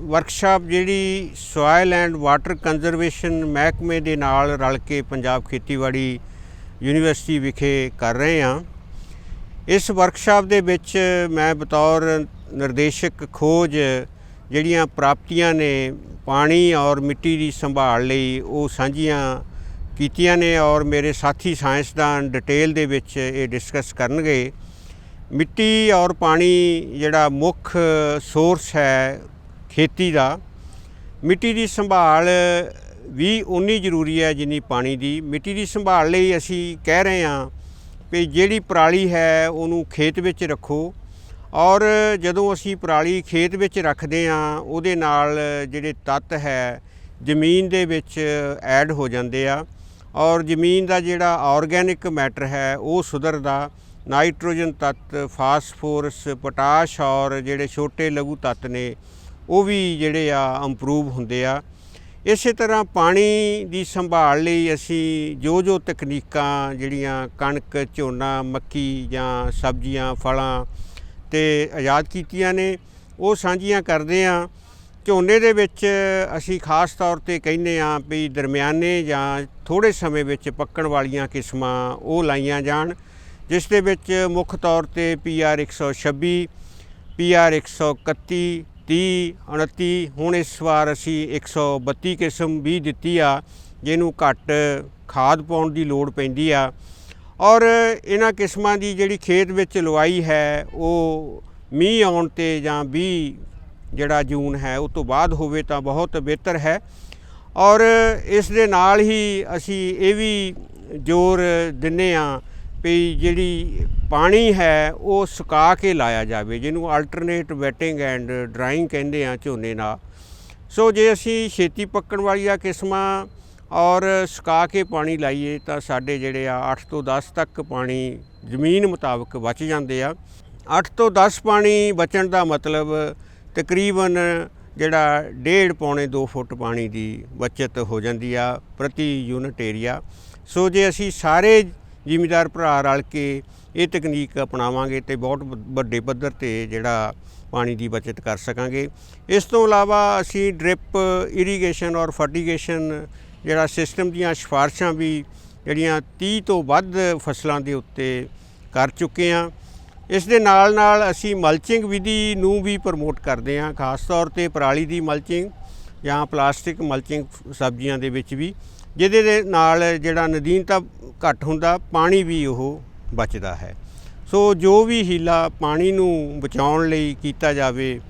Speaker 6: ਵਰਕਸ਼ਾਪ ਜਿਹੜੀ ਸੋਇਲ ਐਂਡ ਵਾਟਰ ਕੰਜ਼ਰਵੇਸ਼ਨ ਮਹਿਕਮੇ ਦੇ ਨਾਲ ਰਲ ਕੇ ਪੰਜਾਬ ਖੇਤੀਬਾੜੀ ਯੂਨੀਵਰਸਿਟੀ ਵਿਖੇ ਕਰ ਰਹੇ ਹਾਂ। ਇਸ ਵਰਕਸ਼ਾਪ ਦੇ ਵਿੱਚ ਮੈਂ ਬਤੌਰ ਨਿਰਦੇਸ਼ਕ ਖੋਜ ਜਿਹੜੀਆਂ ਪ੍ਰਾਪਤੀਆਂ ਨੇ ਪਾਣੀ ਔਰ ਮਿੱਟੀ ਦੀ ਸੰਭਾਲ ਲਈ ਉਹ ਸਾਂਝੀਆਂ ਕੀਤੀਆਂ ਨੇ ਔਰ ਮੇਰੇ ਸਾਥੀ ਸਾਇੰਸਦਾਨ ਡਿਟੇਲ ਦੇ ਵਿੱਚ ਇਹ ਡਿਸਕਸ ਕਰਨਗੇ। ਮਿੱਟੀ ਔਰ ਪਾਣੀ ਜਿਹੜਾ ਮੁੱਖ ਸੋਰਸ ਹੈ ਖੇਤੀ ਦਾ, ਮਿੱਟੀ ਦੀ ਸੰਭਾਲ ਵੀ ਉਨੀ ਜ਼ਰੂਰੀ ਹੈ ਜਿੰਨੀ ਪਾਣੀ ਦੀ। ਮਿੱਟੀ ਦੀ ਸੰਭਾਲ ਲਈ ਅਸੀਂ ਕਹਿ ਰਹੇ ਹਾਂ ਵੀ ਜਿਹੜੀ ਪਰਾਲੀ ਹੈ ਉਹਨੂੰ ਖੇਤ ਵਿੱਚ ਰੱਖੋ ਔਰ ਜਦੋਂ ਅਸੀਂ ਪਰਾਲੀ ਖੇਤ ਵਿੱਚ ਰੱਖਦੇ ਹਾਂ, ਉਹਦੇ ਨਾਲ ਜਿਹੜੇ ਤੱਤ ਹੈ, ਜ਼ਮੀਨ ਦੇ ਵਿੱਚ ਐਡ ਹੋ ਜਾਂਦੇ ਆ ਔਰ ਜ਼ਮੀਨ ਦਾ ਜਿਹੜਾ ਆਰਗੈਨਿਕ ਮੈਟਰ ਹੈ, ਉਹ ਸੁਧਰਦਾ ਨਾਈਟ੍ਰੋਜਨ ਤੱਤ, ਫਾਸਫੋਰਸ, ਪੋਟਾਸ਼ ਔਰ ਜਿਹੜੇ ਛੋਟੇ ਲਘੂ ਤੱਤ ਨੇ, ਉਹ ਵੀ ਜਿਹੜੇ ਆ ਇੰਪਰੂਵ ਹੁੰਦੇ ਆ। ਇਸੇ ਤਰ੍ਹਾਂ ਪਾਣੀ ਦੀ ਸੰਭਾਲ ਲਈ ਅਸੀਂ ਜੋ ਜੋ ਤਕਨੀਕਾਂ ਜਿਹੜੀਆਂ ਕਣਕ, ਝੋਨਾ, ਮੱਕੀ ਜਾਂ ਸਬਜ਼ੀਆਂ, ਫਲਾਂ ਤੇ ਆਜ਼ਾਦ ਕੀਤੀਆਂ ਨੇ, ਉਹ ਸਾਂਝੀਆਂ ਕਰਦੇ ਆ ਝੋਨੇ ਦੇ ਵਿੱਚ ਅਸੀਂ ਖਾਸ ਤੌਰ ਤੇ ਕਹਿੰਦੇ ਆ ਵੀ ਦਰਮਿਆਨੇ ਜਾਂ ਥੋੜੇ ਸਮੇਂ ਵਿੱਚ ਪੱਕਣ ਵਾਲੀਆਂ ਕਿਸਮਾਂ ਉਹ ਲਾਈਆਂ ਜਾਣ। ਜਿਸ ਦੇ ਵਿੱਚ ਮੁੱਖ ਤੌਰ ਤੇ ਪੀਆਰ 126 ਪੀਆਰ 131 30 29 ਹੁਣ ਇਸ ਵਾਰ ਅਸੀਂ 132 ਕਿਸਮ ਵੀ ਦਿੱਤੀ ਆ, ਜਿਹਨੂੰ ਘੱਟ ਖਾਦ ਪਾਉਣ ਦੀ ਲੋੜ ਪੈਂਦੀ ਆ। ਔਰ ਇਹਨਾਂ ਕਿਸਮਾਂ ਦੀ ਜਿਹੜੀ ਖੇਤ ਵਿੱਚ ਲਵਾਈ ਹੈ, ਉਹ ਮੀਂਹ ਆਉਣ ਤੇ ਜਾਂ 20 ਜਿਹੜਾ ਜੂਨ ਹੈ, ਉਹ ਤੋਂ ਬਾਅਦ ਹੋਵੇ ਤਾਂ ਬਹੁਤ ਬਿਹਤਰ ਹੈ। ਔਰ ਇਸ ਦੇ ਨਾਲ ਹੀ ਅਸੀਂ ਇਹ ਵੀ ਜ਼ੋਰ ਦਿੰਨੇ ਆ ਵੀ ਜਿਹੜੀ ਪਾਣੀ ਹੈ ਉਹ ਸੁਕਾ ਕੇ ਲਾਇਆ ਜਾਵੇ, ਜਿਹਨੂੰ ਅਲਟਰਨੇਟ ਵੈਟਿੰਗ ਐਂਡ ਡਰਾਈਂਗ ਕਹਿੰਦੇ ਆ ਝੋਨੇ ਨਾਲ। ਸੋ ਜੇ ਅਸੀਂ ਛੇਤੀ ਪੱਕਣ ਵਾਲੀਆਂ ਕਿਸਮਾਂ ਔਰ ਸੁਕਾ ਕੇ ਪਾਣੀ ਲਾਈਏ, ਤਾਂ ਸਾਡੇ ਜਿਹੜੇ ਆ 8 ਤੋਂ 10 ਤੱਕ ਪਾਣੀ ਜ਼ਮੀਨ ਮੁਤਾਬਕ ਬਚ ਜਾਂਦੇ ਆ। 8 ਤੋਂ 10 ਪਾਣੀ ਬਚਣ ਦਾ ਮਤਲਬ ਤਕਰੀਬਨ ਜਿਹੜਾ ਡੇਢ ਪੌਣੇ 2 ਫੁੱਟ ਪਾਣੀ ਦੀ ਬਚਤ ਹੋ ਜਾਂਦੀ ਆ ਪ੍ਰਤੀ ਯੂਨਿਟ ਏਰੀਆ। ਸੋ ਜੇ ਅਸੀਂ ਸਾਰੇ ਜ਼ਿਮੀਦਾਰ ਭਰਾ ਰਲ ਕੇ ਇਹ ਤਕਨੀਕ ਅਪਣਾਵਾਂਗੇ ਤੇ ਬਹੁਤ ਵ- ਵੱਡੇ ਪੱਧਰ ਤੇ ਜਿਹੜਾ ਪਾਣੀ ਦੀ ਬਚਤ ਕਰ ਸਕਾਂਗੇ। ਇਸ ਤੋਂ ਇਲਾਵਾ ਅਸੀਂ ਡ੍ਰਿਪ, ਇਰੀਗੇਸ਼ਨ ਔਰ ਫਰਟੀਗੇਸ਼ਨ ਜਿਹੜਾ ਸਿਸਟਮ ਦੀਆਂ ਸਿਫਾਰਸ਼ਾਂ ਵੀ ਜਿਹੜੀਆਂ 30 ਤੋਂ ਵੱਧ ਫਸਲਾਂ ਦੇ ਉੱਤੇ ਕਰ ਚੁੱਕੇ ਹਾਂ। ਇਸ ਦੇ ਨਾਲ ਨਾਲ ਅਸੀਂ ਮਲਚਿੰਗ ਵਿਧੀ ਨੂੰ ਵੀ ਪ੍ਰਮੋਟ ਕਰਦੇ ਹਾਂ, ਖਾਸ ਤੌਰ ਤੇ ਪਰਾਲੀ ਦੀ ਮਲਚਿੰਗ ਜਾਂ ਪਲਾਸਟਿਕ ਮਲਚਿੰਗ ਸਬਜ਼ੀਆਂ ਦੇ ਵਿੱਚ ਵੀ। ਜਿਹਦੇ ਦੇ ਨਾਲ ਜਿਹੜਾ ਨਦੀਨਤਾ ਘੱਟ ਹੁੰਦਾ, ਪਾਣੀ ਵੀ ਉਹ ਬਚਦਾ ਹੈ। ਸੋ ਜੋ ਵੀ ਹੀਲਾ ਪਾਣੀ ਨੂੰ ਬਚਾਉਣ ਲਈ ਕੀਤਾ ਜਾਵੇ,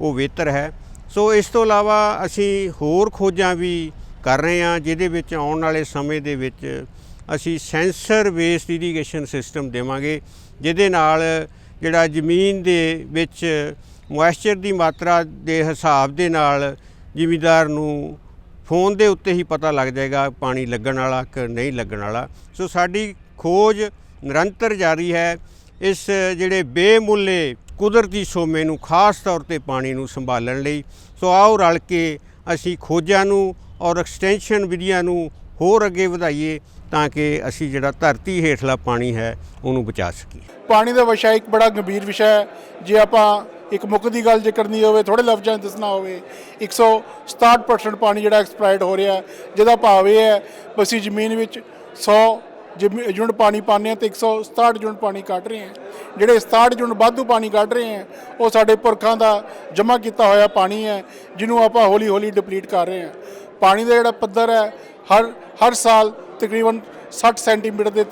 Speaker 6: ਉਹ ਬਿਹਤਰ ਹੈ। ਸੋ ਇਸ ਤੋਂ ਇਲਾਵਾ ਅਸੀਂ ਹੋਰ ਖੋਜਾਂ ਵੀ ਕਰ ਰਹੇ ਹਾਂ, ਜਿਹਦੇ ਵਿੱਚ ਆਉਣ ਵਾਲੇ ਸਮੇਂ ਦੇ ਵਿੱਚ ਅਸੀਂ ਸੈਂਸਰ ਬੇਸਡ ਇਰੀਗੇਸ਼ਨ ਸਿਸਟਮ ਦੇਵਾਂਗੇ, ਜਿਹਦੇ ਨਾਲ ਜਿਹੜਾ ਜ਼ਮੀਨ ਦੇ ਵਿੱਚ ਮੋਇਸਚਰ ਦੀ ਮਾਤਰਾ ਦੇ ਹਿਸਾਬ ਦੇ ਨਾਲ ਜ਼ਿਮੀਦਾਰ ਨੂੰ ਫੋਨ ਦੇ ਉੱਤੇ ਹੀ ਪਤਾ ਲੱਗ ਜਾਏਗਾ ਪਾਣੀ ਲੱਗਣ ਵਾਲਾ ਕਿ ਨਹੀਂ ਲੱਗਣ ਵਾਲਾ। ਸੋ ਸਾਡੀ ਖੋਜ ਨਿਰੰਤਰ ਜਾਰੀ ਹੈ। ਇਸ ਜਿਹੜੇ ਬੇਮੁੱਲੇ ਕੁਦਰਤੀ ਸੋਮੇ ਨੂੰ ਖਾਸ ਤੌਰ ਤੇ ਪਾਣੀ ਨੂੰ ਸੰਭਾਲਣ ਲਈ। ਸੋ ਆਓ ਰਲ ਕੇ ਅਸੀਂ ਖੋਜਾਂ ਨੂੰ ਔਰ ਐਕਸਟੈਂਸ਼ਨ ਵਿਧੀਆਂ ਨੂੰ ਹੋਰ ਅੱਗੇ ਵਧਾਈਏ ਤਾਂ ਕਿ ਅਸੀਂ ਜਿਹੜਾ ਧਰਤੀ ਹੇਠਲਾ ਪਾਣੀ ਹੈ ਉਹਨੂੰ ਬਚਾ ਸਕੀਏ।
Speaker 7: ਪਾਣੀ ਦਾ ਵਿਸ਼ਾ ਇੱਕ ਬੜਾ ਗੰਭੀਰ ਵਿਸ਼ਾ ਹੈ। ਜੇ ਆਪਾਂ ਇੱਕ ਮੁੱਕ ਦੀ ਗੱਲ ਜੇ ਕਰਨੀ ਹੋਵੇ ਥੋੜੇ ਲਫ਼ਜ਼ਾਂ 'ਚ ਦੱਸਣਾ ਹੋਵੇ 167% ਪਾਣੀ ਜਿਹੜਾ ਐਕਸਪਾਇਰਡ ਹੋ ਰਿਹਾ, ਜਿਹਦਾ ਭਾਵ ਇਹ ਹੈ ਵੀ ਅਸੀਂ ਜ਼ਮੀਨ ਵਿੱਚ 100 ਜ਼ਮੀ- ਯੂਨਿਟ ਪਾਣੀ ਪਾਉਂਦੇ ਹਾਂ ਤੇ 167 ਯੂਨਿਟ ਪਾਣੀ ਕੱਢ ਰਹੇ ਹਾਂ। ਜਿਹੜੇ 67 ਯੂਨਿਟ ਵਾਧੂ ਪਾਣੀ ਕੱਢ ਰਹੇ ਹਾਂ, ਉਹ ਸਾਡੇ ਪੁਰਖਾਂ ਦਾ ਜਮ੍ਹਾਂ ਕੀਤਾ ਹੋਇਆ ਪਾਣੀ ਹੈ, ਜਿਹਨੂੰ ਆਪਾਂ ਹੌਲੀ ਹੌਲੀ ਡਿਪਲੀਟ ਕਰ ਰਹੇ ਹਾਂ। ਪਾਣੀ ਦਾ ਜਿਹੜਾ ਪੱਧਰ ਹੈ, ਹਰ ਹਰ ਸਾਲ ਤਕਰੀਬਨ 60 ਸੈਂਟੀਮੀਟਰ ਦੇ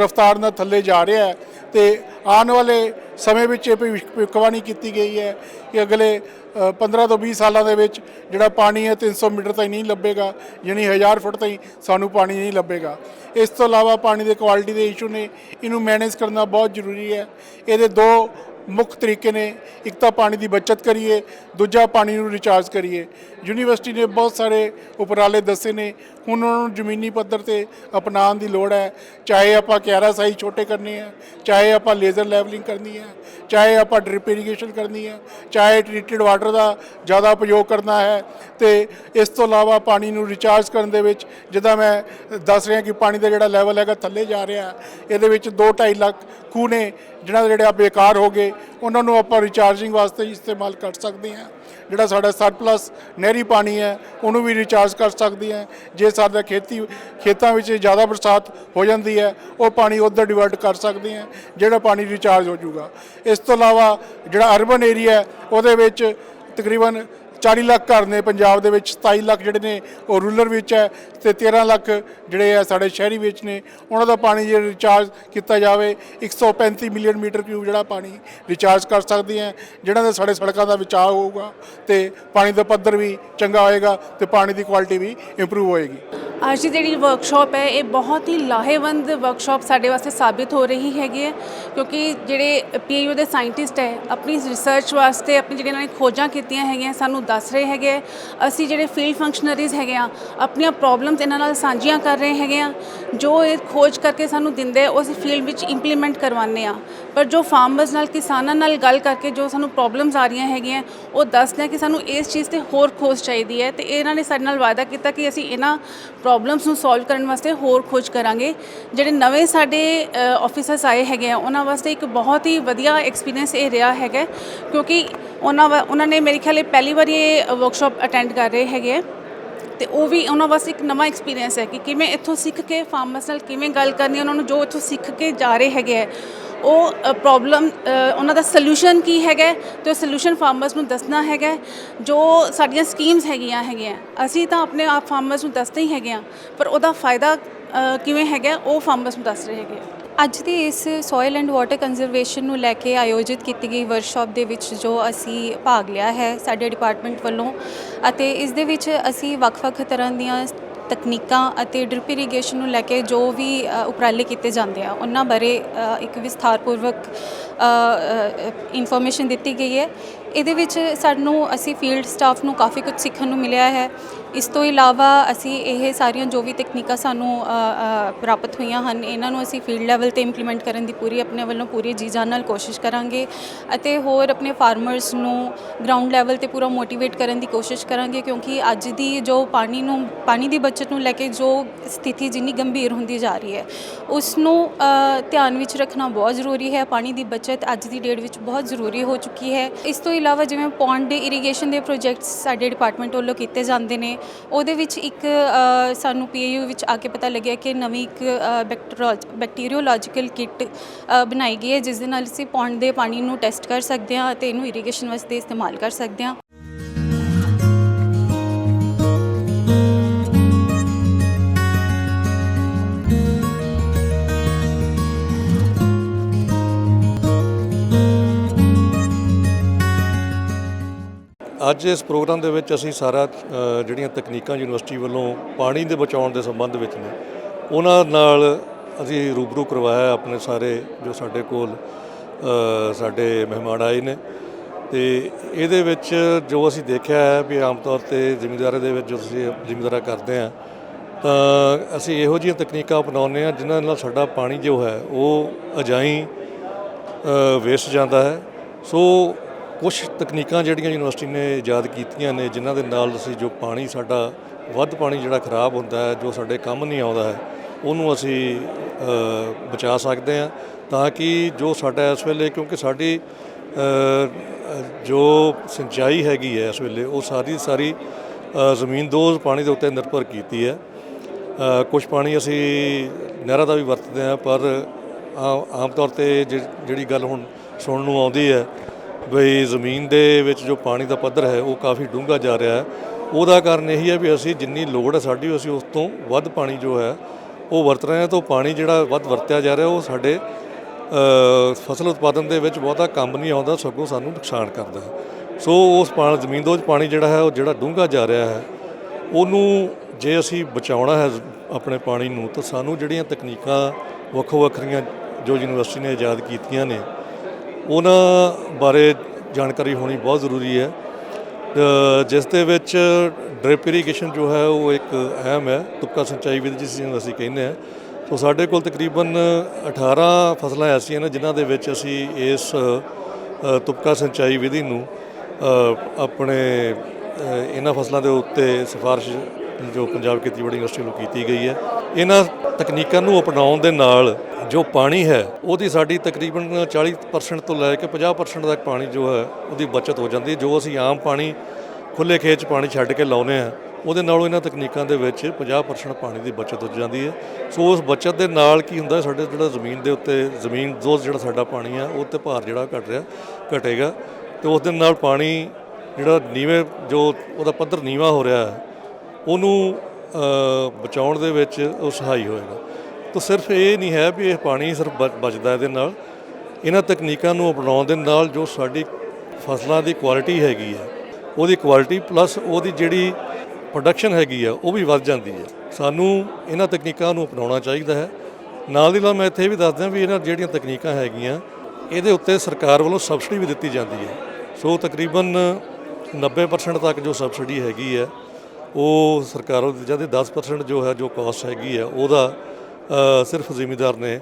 Speaker 7: ਰਫ਼ਤਾਰ ਨਾਲ ਥੱਲੇ ਜਾ ਰਿਹਾ ਹੈ ਤੇ ਆਉਣ ਵਾਲੇ ਸਮੇਂ ਵਿੱਚ ਇਹ ਭਵਿੱਖ- ਭਵਿੱਖਬਾਣੀ ਕੀਤੀ ਗਈ ਹੈ ਕਿ ਅਗਲੇ ਅ, 15 ਤੋਂ 20 ਸਾਲਾਂ ਦੇ ਵਿੱਚ ਜਿਹੜਾ ਪਾਣੀ ਹੈ 300 ਮੀਟਰ ਤਾਈਂ ਨਹੀਂ ਲੱਭੇਗਾ ਯਾਨੀ 1000 ਫੁੱਟ ਤਾਈਂ ਸਾਨੂੰ ਪਾਣੀ ਨਹੀਂ ਲੱਭੇਗਾ। ਇਸ ਤੋਂ ਇਲਾਵਾ ਪਾਣੀ ਦੇ ਕੁਆਲਿਟੀ ਦੇ ਇਸ਼ੂ ਨੇ ਇਹਨੂੰ ਮੈਨੇਜ ਕਰਨਾ ਬਹੁਤ ਜ਼ਰੂਰੀ ਹੈ। ਇਹਦੇ ਦੋ ਮੁੱਖ ਤਰੀਕੇ ਨੇ, ਇੱਕ ਤਾਂ ਪਾਣੀ ਦੀ ਬਚਤ ਕਰੀਏ, ਦੂਜਾ ਪਾਣੀ ਨੂੰ ਰਿਚਾਰਜ ਕਰੀਏ। ਯੂਨੀਵਰਸਿਟੀ ਨੇ ਬਹੁਤ ਸਾਰੇ ਉਪਰਾਲੇ ਦੱਸੇ ਨੇ, ਹੁਣ ਉਹਨਾਂ ਨੂੰ ਜ਼ਮੀਨੀ ਪੱਧਰ ਤੇ ਅਪਣਾਉਣ ਦੀ ਲੋੜ ਹੈ। ਚਾਹੇ ਆਪਾਂ ਕਿਆਰਾ ਸਾਈ ਛੋਟੇ ਕਰਨੇ ਆ, ਚਾਹੇ ਆਪਾਂ ਲੇਜ਼ਰ ਲੈਵਲਿੰਗ ਕਰਨੀ ਹੈ ਚਾਹੇ ਆਪਾਂ ਡ੍ਰਿਪ ਇਰੀਗੇਸ਼ਨ ਕਰਨੀ ਹੈ, ਚਾਹੇ ਟ੍ਰੀਟਡ ਵਾਟਰ ਦਾ ਜ਼ਿਆਦਾ ਉਪਯੋਗ ਕਰਨਾ ਹੈ, ਤੇ ਇਸ ਤੋਂ ਇਲਾਵਾ ਪਾਣੀ ਨੂੰ ਰਿਚਾਰਜ ਕਰਨ ਦੇ ਵਿੱਚ, ਜਿੱਦਾਂ ਮੈਂ ਦੱਸ ਰਿਹਾ ਕਿ ਪਾਣੀ ਦਾ ਜਿਹੜਾ ਲੈਵਲ ਹੈਗਾ ਥੱਲੇ ਜਾ ਰਿਹਾ, ਇਹਦੇ ਵਿੱਚ 2.5 ਲੱਖ ਖੂਹ ਨੇ ਜਿਹਨਾਂ ਦੇ ਜਿਹੜੇ ਆ ਬੇਕਾਰ ਹੋ ਗਏ, ਉਹਨਾਂ ਨੂੰ ਆਪਾਂ ਰਿਚਾਰਜਿੰਗ ਵਾਸਤੇ ਇਸਤੇਮਾਲ ਕਰ ਸਕਦੇ ਹਾਂ। ਜਿਹੜਾ ਸਾਡਾ ਸਰਪਲਸ ਨਹਿਰੀ ਪਾਣੀ ਹੈ, ਉਹਨੂੰ ਵੀ ਰਿਚਾਰਜ ਕਰ ਸਕਦੇ ਹੈ। ਜੇ ਸਾਡਾ ਖੇਤੀ, ਖੇਤਾਂ ਵਿੱਚ ਜ਼ਿਆਦਾ ਬਰਸਾਤ ਹੋ ਜਾਂਦੀ ਹੈ, ਉਹ ਪਾਣੀ ਉੱਧਰ ਡਿਵਰਟ ਕਰ ਸਕਦੇ ਹੈ, ਜਿਹੜਾ ਪਾਣੀ ਰਿਚਾਰਜ ਹੋ ਜਾਊਗਾ। ਇਸ ਤੋਂ ਇਲਾਵਾ ਜਿਹੜਾ ਅਰਬਨ ਏਰੀਆ ਉਹਦੇ ਵਿੱਚ ਤਕਰੀਬਨ 40 ਲੱਖ ਘਰ ਨੇ ਪੰਜਾਬ ਦੇ ਵਿੱਚ 27 ਲੱਖ ਜਿਹੜੇ ਨੇ ਉਹ ਰੂਰਲ ਵਿੱਚ ਹੈ ਤੇ 13 ਲੱਖ ਜਿਹੜੇ ਆ ਸਾਡੇ ਸ਼ਹਿਰੀ ਵਿੱਚ ਨੇ। ਉਹਨਾਂ ਦਾ ਪਾਣੀ ਜੇ ਰਿਚਾਰਜ ਕੀਤਾ ਜਾਵੇ 135 ਮਿਲੀਅਨ ਮੀਟਰ ਕਿਊਬ ਜਿਹੜਾ ਪਾਣੀ ਰਿਚਾਰਜ ਕਰ ਸਕਦੀਆਂ ਜਿਹਨਾਂ ਦੇ ਸਾਡੇ ਸੜਕਾਂ ਦਾ ਵਿਚਾਰ ਹੋਊਗਾ ਤੇ ਪਾਣੀ ਦਾ ਪੱਧਰ ਵੀ ਚੰਗਾ ਹੋਏਗਾ ਤੇ ਪਾਣੀ ਦੀ ਕੁਆਲਿਟੀ ਵੀ ਇੰਪਰੂਵ ਹੋਏਗੀ।
Speaker 8: ਅੱਜ ਦੀ ਜਿਹੜੀ ਵਰਕਸ਼ਾਪ ਹੈ, ਇਹ ਬਹੁਤ ਹੀ ਲਾਹੇਵੰਦ ਵਰਕਸ਼ਾਪ ਸਾਡੇ ਵਾਸਤੇ ਸਾਬਿਤ ਹੋ ਰਹੀ ਹੈਗੀ ਹੈ। ਕਿਉਂਕਿ ਜਿਹੜੇ ਪੀਯੂ ਦੇ ਸਾਇੰਟਿਸਟ ਹੈ, ਆਪਣੀ ਰਿਸਰਚ ਵਾਸਤੇ ਆਪਣੀ ਜਿਹੜੀਆਂ ਇਹਨਾਂ ਨੇ ਖੋਜਾਂ ਕੀਤੀਆਂ ਹੈਗੀਆਂ, ਸਾਨੂੰ ਦੱਸ ਰਹੇ ਹੈਗੇ ਹੈ। ਅਸੀਂ ਜਿਹੜੇ ਫੀਲਡ ਫੰਕਸ਼ਨਰੀਜ਼ ਹੈਗੇ ਆ, ਆਪਣੀਆਂ ਪ੍ਰੋਬਲਮਸ ਇਹਨਾਂ ਨਾਲ ਸਾਂਝੀਆਂ ਕਰ ਰਹੇ ਹੈਗੇ ਆ। ਜੋ ਇਹ ਖੋਜ ਕਰਕੇ ਸਾਨੂੰ ਦਿੰਦੇ ਉਹ ਅਸੀਂ ਫੀਲਡ ਵਿੱਚ ਇੰਪਲੀਮੈਂਟ ਕਰਵਾਉਂਦੇ ਆ। ਪਰ ਜੋ ਫਾਰਮਰਸ ਨਾਲ, ਕਿਸਾਨਾਂ ਨਾਲ ਗੱਲ ਕਰਕੇ ਜੋ ਸਾਨੂੰ ਪ੍ਰੋਬਲਮਸ ਆ ਰਹੀਆਂ ਹੈਗੀਆਂ, ਉਹ ਦੱਸਦੇ ਆ ਕਿ ਸਾਨੂੰ ਇਸ ਚੀਜ਼ ਤੇ ਹੋਰ ਖੋਜ ਚਾਹੀਦੀ ਹੈ। ਤੇ ਇਹਨਾਂ ਨੇ ਸਾਡੇ ਨਾਲ ਵਾਅਦਾ ਕੀਤਾ ਕਿ ਅਸੀਂ ਇਹਨਾਂ ਪ੍ਰੋਬਲਮਸ ਨੂੰ ਸੋਲਵ ਕਰਨ ਵਾਸਤੇ ਹੋਰ ਖੋਜ ਕਰਾਂਗੇ। ਜਿਹੜੇ ਨਵੇਂ ਸਾਡੇ ਆਫੀਸਰਸ ਆਏ ਹੈਗੇ ਆ, ਉਹਨਾਂ ਵਾਸਤੇ ਇੱਕ ਬਹੁਤ ਹੀ ਵਧੀਆ ਐਕਸਪੀਰੀਅੰਸ ਇਹ ਰਿਹਾ ਹੈਗਾ ਕਿਉਂਕਿ ਉਹਨਾਂ ਵਾ- ਉਹਨਾਂ ਨੇ ਮੇਰੇ ਖਿਆਲ ਇਹ ਪਹਿਲੀ ਵਾਰੀ ਇਹ ਵਰਕਸ਼ਾਪ ਅਟੈਂਡ ਕਰ ਰਹੇ ਹੈਗੇ ਆ ਤੇ ਉਹ ਵੀ ਉਹਨਾਂ ਵਾਸਤੇ ਇੱਕ ਨਵਾਂ ਐਕਸਪੀਰੀਅੰਸ ਹੈ ਕਿ ਕਿਵੇਂ ਇੱਥੋਂ ਸਿੱਖ ਕੇ ਫਾਰਮਰਸ ਨਾਲ ਕਿਵੇਂ ਗੱਲ ਕਰਨੀ ਉਹਨਾਂ ਨੂੰ ਜੋ ਇੱਥੋਂ ਸਿੱਖ ਕੇ ਜਾ ਰਹੇ ਹੈਗੇ ਹੈ ਉਹ ਪ੍ਰੋਬਲਮ ਉਹਨਾਂ ਦਾ ਸੋਲੂਸ਼ਨ ਕੀ ਹੈਗਾ ਹੈ ਤੇ ਉਹ ਸੋਲੂਸ਼ਨ ਫਾਰਮਰਸ ਨੂੰ ਦੱਸਣਾ ਹੈਗਾ ਜੋ ਸਾਡੀਆਂ ਸਕੀਮਸ ਹੈਗੀਆਂ ਹੈਗੀਆਂ, ਅਸੀਂ ਤਾਂ ਆਪਣੇ ਆਪ ਫਾਰਮਰਸ ਨੂੰ ਦੱਸਦੇ ਹੀ ਹੈਗੇ ਆ, ਪਰ ਉਹਦਾ ਫਾਇਦਾ ਕਿਵੇਂ ਹੈਗਾ ਉਹ ਫਾਰਮਰਸ ਨੂੰ ਦੱਸ ਰਹੇ ਹੈਗੇ ਆ।
Speaker 9: ਅੱਜ ਦੀ ਇਸ ਸੋਇਲ ਐਂਡ ਵਾਟਰ ਕੰਜ਼ਰਵੇਸ਼ਨ ਨੂੰ ਲੈ ਕੇ ਆਯੋਜਿਤ ਕੀਤੀ ਗਈ ਵਰਕਸ਼ਾਪ ਦੇ ਵਿੱਚ ਜੋ ਅਸੀਂ ਭਾਗ ਲਿਆ ਹੈ ਸਾਡੇ ਡਿਪਾਰਟਮੈਂਟ ਵੱਲੋਂ ਅਤੇ ਇਸ ਦੇ ਵਿੱਚ ਅਸੀਂ ਵੱਖ-ਵੱਖ ਤਰ੍ਹਾਂ ਦੀਆਂ ਤਕਨੀਕਾਂ ਅਤੇ ਡ੍ਰਿਪ ਇਰੀਗੇਸ਼ਨ ਨੂੰ ਲੈ ਕੇ ਜੋ ਵੀ ਉਪਰਾਲੇ ਕੀਤੇ ਜਾਂਦੇ ਆ, ਉਹਨਾਂ ਬਾਰੇ ਇੱਕ ਵਿਸਥਾਰਪੂਰਵਕ ਇਨਫੋਰਮੇਸ਼ਨ ਦਿੱਤੀ ਗਈ ਹੈ। ਇਹਦੇ ਵਿੱਚ ਸਾਨੂੰ ਅਸੀਂ ਫੀਲਡ ਸਟਾਫ ਨੂੰ ਕਾਫੀ ਕੁਝ ਸਿੱਖਣ ਨੂੰ ਮਿਲਿਆ ਹੈ। ਇਸ ਤੋਂ ਇਲਾਵਾ ਅਸੀਂ ਇਹ ਸਾਰੀਆਂ ਜੋ ਵੀ ਤਕਨੀਕਾਂ ਸਾਨੂੰ ਪ੍ਰਾਪਤ ਹੋਈਆਂ ਹਨ, ਇਹਨਾਂ ਨੂੰ ਅਸੀਂ ਫੀਲਡ ਲੈਵਲ ਤੇ ਇੰਪਲੀਮੈਂਟ ਕਰਨ ਦੀ ਪੂਰੀ ਆਪਣੇ ਵੱਲੋਂ ਪੂਰੀ ਜੀ ਜਾਨ ਨਾਲ ਕੋਸ਼ਿਸ਼ ਕਰਾਂਗੇ ਅਤੇ ਹੋਰ ਆਪਣੇ ਫਾਰਮਰਸ ਨੂੰ ਗਰਾਊਂਡ ਲੈਵਲ ਤੇ ਪੂਰਾ ਮੋਟੀਵੇਟ ਕਰਨ ਦੀ ਕੋਸ਼ਿਸ਼ ਕਰਾਂਗੇ ਕਿਉਂਕਿ ਅੱਜ ਦੀ ਜੋ ਪਾਣੀ ਨੂੰ, ਪਾਣੀ ਦੀ ਬਚਤ ਨੂੰ ਲੈ ਕੇ ਜੋ ਸਥਿਤੀ ਜਿੰਨੀ ਗੰਭੀਰ ਹੁੰਦੀ ਜਾ ਰਹੀ ਹੈ ਉਸ ਨੂੰ ਧਿਆਨ ਵਿੱਚ ਰੱਖਣਾ ਬਹੁਤ ਜ਼ਰੂਰੀ ਹੈ। ਪਾਣੀ ਦੀ ਬਚਤ ਅੱਜ ਦੀ ਡੇਟ ਵਿੱਚ ਬਹੁਤ ਜ਼ਰੂਰੀ ਹੋ ਚੁੱਕੀ ਹੈ। ਇਸ ਤੋਂ ਇਲਾਵਾ ਜਿਵੇਂ ਪੌਂਡ ਇਰੀਗੇਸ਼ਨ ਦੇ ਪ੍ਰੋਜੈਕਟਸ ਸਾਡੇ ਡਿਪਾਰਟਮੈਂਟ ਵੱਲੋਂ ਕੀਤੇ ਜਾਂਦੇ ਨੇ ਉਹਦੇ ਵਿੱਚ ਇੱਕ ਅ, ਸਾਨੂੰ ਪੀਏਯੂ ਵਿੱਚ ਆ ਕੇ ਪਤਾ ਲੱਗਿਆ ਕਿ ਨਵੀਂ ਇੱਕ ਬੈਕਟੀਰੀਓਲੋਜੀਕਲ ਕਿੱਟ ਬਣਾਈ ਗਈ ਹੈ ਜਿਸ ਦੇ ਨਾਲ ਅਸੀਂ ਪੌਂਡ ਦੇ ਪਾਣੀ ਨੂੰ ਟੈਸਟ ਕਰ ਸਕਦੇ ਹਾਂ ਅਤੇ ਇਹਨੂੰ ਇਰੀਗੇਸ਼ਨ ਵਾਸਤੇ ਇਸਤੇਮਾਲ ਕਰ ਸਕਦੇ ਹਾਂ।
Speaker 10: ਅੱਜ ਇਸ ਪ੍ਰੋਗਰਾਮ ਦੇ ਵਿੱਚ ਅਸੀਂ ਸਾਰਾ ਜਿਹੜੀਆਂ ਤਕਨੀਕਾਂ ਯੂਨੀਵਰਸਿਟੀ ਵੱਲੋਂ ਪਾਣੀ ਦੇ ਬਚਾਉਣ ਦੇ ਸੰਬੰਧ ਵਿੱਚ ਨੇ, ਉਹਨਾਂ ਨਾਲ ਅਸੀਂ ਰੂਬਰੂ ਕਰਵਾਇਆ ਆਪਣੇ ਸਾਰੇ ਜੋ ਸਾਡੇ ਕੋਲ ਸਾਡੇ ਮਹਿਮਾਨ ਆਏ ਨੇ। ਤੇ ਇਹਦੇ ਵਿੱਚ ਜੋ ਅਸੀਂ ਦੇਖਿਆ ਹੈ ਵੀ ਆਮ ਤੌਰ ਤੇ ਜ਼ਿਮੀਂਦਾਰਾਂ ਦੇ ਵਿੱਚ ਜੋ ਤੁਸੀਂ ਜ਼ਿਮੀਂਦਾਰਾ ਕਰਦੇ ਆ, ਤਾਂ ਅਸੀਂ ਇਹੋ ਜਿਹੀਆਂ ਤਕਨੀਕਾਂ ਅਪਣਾਉਂਦੇ ਆ ਜਿਨ੍ਹਾਂ ਨਾਲ ਸਾਡਾ ਪਾਣੀ ਜੋ ਹੈ ਉਹ ਅਜਾਈ ਵੇਸਟ ਜਾਂਦਾ ਹੈ। ਸੋ ਕੁਝ ਤਕਨੀਕਾਂ ਜਿਹੜੀਆਂ ਯੂਨੀਵਰਸਿਟੀ ਨੇ ਯਾਦ ਕੀਤੀਆਂ ਨੇ ਜਿਨ੍ਹਾਂ ਦੇ ਨਾਲ ਅਸੀਂ ਜੋ ਪਾਣੀ ਸਾਡਾ ਵੱਧ ਪਾਣੀ ਜਿਹੜਾ ਖਰਾਬ ਹੁੰਦਾ ਹੈ ਜੋ ਸਾਡੇ ਕੰਮ ਨਹੀਂ ਆਉਂਦਾ ਹੈ ਉਹਨੂੰ ਅਸੀਂ ਬਚਾ ਸਕਦੇ ਹਾਂ ਤਾਂ ਕਿ ਜੋ ਸਾਡਾ ਇਸ ਵੇਲੇ ਕਿਉਂਕਿ ਸਾਡੀ ਜੋ ਸਿੰਚਾਈ ਹੈਗੀ ਹੈ ਇਸ ਵੇਲੇ ਉਹ ਸਾਰੀ ਸਾਰੀ ਅ, ਜ਼ਮੀਨ ਦੋਜ਼ ਪਾਣੀ ਦੇ ਉੱਤੇ ਨਿਰਭਰ ਕੀਤੀ ਹੈ। ਕੁਝ ਪਾਣੀ ਅਸੀਂ ਨਹਿਰਾਂ ਦਾ ਵੀ ਵਰਤਦੇ ਹਾਂ ਪਰ ਆਮ ਆਮ ਤੌਰ ਤੇ ਜਿ- ਜਿਹੜੀ ਗੱਲ ਹੁਣ ਸੁਣਨ ਨੂੰ ਆਉਂਦੀ ਹੈ ਬਈ ਜ਼ਮੀਨ ਦੇ ਵਿੱਚ ਜੋ ਪਾਣੀ ਦਾ ਪੱਧਰ ਹੈ, ਉਹ ਕਾਫੀ ਡੂੰਘਾ ਜਾ ਰਿਹਾ ਹੈ। ਉਹਦਾ ਕਾਰਨ ਇਹੀ ਹੈ ਵੀ ਅਸੀਂ ਜਿੰਨੀ ਲੋੜ ਹੈ ਸਾਡੀ, ਅਸੀਂ ਉਸ ਤੋਂ ਵੱਧ ਪਾਣੀ ਜੋ ਹੈ, ਉਹ ਵਰਤ ਰਹੇ ਹਾਂ। ਤਾਂ ਉਹ ਪਾਣੀ ਜਿਹੜਾ ਵੱਧ ਵਰਤਿਆ ਜਾ ਰਿਹਾ, ਉਹ ਸਾਡੇ ਫਸਲ ਉਤਪਾਦਨ ਦੇ ਵਿੱਚ ਬਹੁਤਾ ਕੰਮ ਨਹੀਂ ਆਉਂਦਾ, ਸਗੋਂ ਸਾਨੂੰ ਨੁਕਸਾਨ ਕਰਦਾ ਹੈ। ਸੋ ਉਸ ਪਾਣੀ ਜ਼ਮੀਨ ਦੋਜ ਪਾਣੀ ਜਿਹੜਾ ਹੈ, ਉਹ ਜਿਹੜਾ ਡੂੰਘਾ ਜਾ ਰਿਹਾ ਹੈ, ਉਹਨੂੰ ਜੇ ਅਸੀਂ ਬਚਾਉਣਾ ਹੈ ਆਪਣੇ ਪਾਣੀ ਨੂੰ, ਤਾਂ ਸਾਨੂੰ ਜਿਹੜੀਆਂ ਤਕਨੀਕਾਂ ਵੱਖੋ ਵੱਖਰੀਆਂ ਜੋ ਯੂਨੀਵਰਸਿਟੀ ਨੇ ਆਜ਼ਾਦ ਕੀਤੀਆਂ ਨੇ ਉਹਨਾਂ ਬਾਰੇ ਜਾਣਕਾਰੀ ਹੋਣੀ ਬਹੁਤ ਜ਼ਰੂਰੀ ਹੈ। ਜਿਸ ਦੇ ਵਿੱਚ ਡ੍ਰਿਪ ਇਰੀਗੇਸ਼ਨ ਜੋ ਹੈ ਉਹ ਇੱਕ ਅਹਿਮ ਹੈ। ਤੁਪਕਾ ਸਿੰਚਾਈ ਵਿਧੀ ਜਿਸ ਨੂੰ ਅਸੀਂ ਕਹਿੰਦੇ ਹਾਂ। ਸੋ ਸਾਡੇ ਕੋਲ ਤਕਰੀਬਨ 18 ਫਸਲਾਂ ਐਸੀਆਂ ਨੇ ਜਿਨ੍ਹਾਂ ਦੇ ਵਿੱਚ ਅਸੀਂ ਇਸ ਤੁਪਕਾ ਸਿੰਚਾਈ ਵਿਧੀ ਨੂੰ ਆਪਣੇ ਇਹਨਾਂ ਫਸਲਾਂ ਦੇ ਉੱਤੇ ਸਿਫਾਰਿਸ਼ ਜੋ ਪੰਜਾਬ ਖੇਤੀਬਾੜੀ ਯੂਨੀਵਰਸਿਟੀ ਨੂੰ ਕੀਤੀ ਗਈ ਹੈ। ਇਹਨਾਂ ਤਕਨੀਕਾਂ ਨੂੰ ਅਪਣਾਉਣ ਦੇ ਨਾਲ ਜੋ ਪਾਣੀ ਹੈ, ਉਹਦੀ ਸਾਡੀ ਤਕਰੀਬਨ 40% ਤੋਂ ਲੈ ਕੇ 50% ਤੱਕ ਪਾਣੀ ਜੋ ਹੈ, ਉਹਦੀ ਬਚਤ ਹੋ ਜਾਂਦੀ ਹੈ। ਜੋ ਅਸੀਂ ਆਮ ਪਾਣੀ ਖੁੱਲੇ ਖੇਤ 'ਚ ਪਾਣੀ ਛੱਡ ਕੇ ਲਾਉਨੇ ਆ ਉਹਦੇ ਨਾਲੋਂ ਇਹਨਾਂ ਤਕਨੀਕਾਂ ਦੇ ਵਿੱਚ 50% ਪਾਣੀ ਦੀ ਬਚਤ ਹੋ ਜਾਂਦੀ ਹੈ। ਸੋ ਉਸ ਬਚਤ ਦੇ ਨਾਲ ਕੀ ਹੁੰਦਾ ਸਾਡੇ ਜਿਹੜਾ ਜ਼ਮੀਨ ਦੇ ਉੱਤੇ, ਜ਼ਮੀਨ ਜੋ ਜਿਹੜਾ ਸਾਡਾ ਪਾਣੀ ਆ, ਉਹ ਤੇ ਭਾਰ ਜਿਹੜਾ ਘਟ ਰਿਹਾ, ਘਟੇਗਾ। ਤੇ ਉਸ ਦੇ ਨਾਲ ਪਾਣੀ ਜਿਹੜਾ ਨੀਵੇਂ, ਜੋ ਉਹਦਾ ਪੱਧਰ ਨੀਵਾ ਹੋ ਰਿਹਾ ਉਹਨੂੰ ਬਚਾਉਣ ਦੇ ਵਿੱਚ ਉਹ ਸਹਾਈ ਹੋਏਗਾ। ਤਾਂ ਸਿਰਫ ਇਹ ਨਹੀਂ ਹੈ ਵੀ ਇਹ ਪਾਣੀ ਸਿਰਫ ਬ- ਬਚਦਾ ਇਹਦੇ ਨਾਲ। ਇਹਨਾਂ ਤਕਨੀਕਾਂ ਨੂੰ ਅਪਣਾਉਣ ਦੇ ਨਾਲ ਜੋ ਸਾਡੀ ਫਸਲਾਂ ਦੀ ਕੁਆਲਿਟੀ ਹੈਗੀ ਹੈ, ਉਹਦੀ ਕੁਆਲਿਟੀ ਪਲੱਸ ਉਹਦੀ ਜਿਹੜੀ ਪ੍ਰੋਡਕਸ਼ਨ ਹੈਗੀ ਆ ਉਹ ਵੀ ਵੱਧ ਜਾਂਦੀ ਹੈ। ਸਾਨੂੰ ਇਹਨਾਂ ਤਕਨੀਕਾਂ ਨੂੰ ਅਪਣਾਉਣਾ ਚਾਹੀਦਾ ਹੈ। ਨਾਲ ਦੀ ਨਾਲ ਮੈਂ ਇੱਥੇ ਇਹ ਵੀ ਦੱਸ ਵੀ ਇਹਨਾਂ ਜਿਹੜੀਆਂ ਤਕਨੀਕਾਂ ਹੈਗੀਆਂ, ਇਹਦੇ ਉੱਤੇ ਸਰਕਾਰ ਵੱਲੋਂ ਸਬਸਿਡੀ ਵੀ ਦਿੱਤੀ ਜਾਂਦੀ ਹੈ। ਸੋ ਤਕਰੀਬਨ 90% ਤੱਕ ਜੋ ਸਬਸਿਡੀ ਹੈਗੀ ਹੈ ਉਹ ਸਰਕਾਰ ਵੱਲੋਂ ਜਾਂਦੀ 10% ਜੋ ਹੈ, ਜੋ ਕਾਸਟ ਹੈਗੀ ਹੈ, ਉਹਦਾ ਸਿਰਫ ਜ਼ਿਮੀਦਾਰ ਨੇ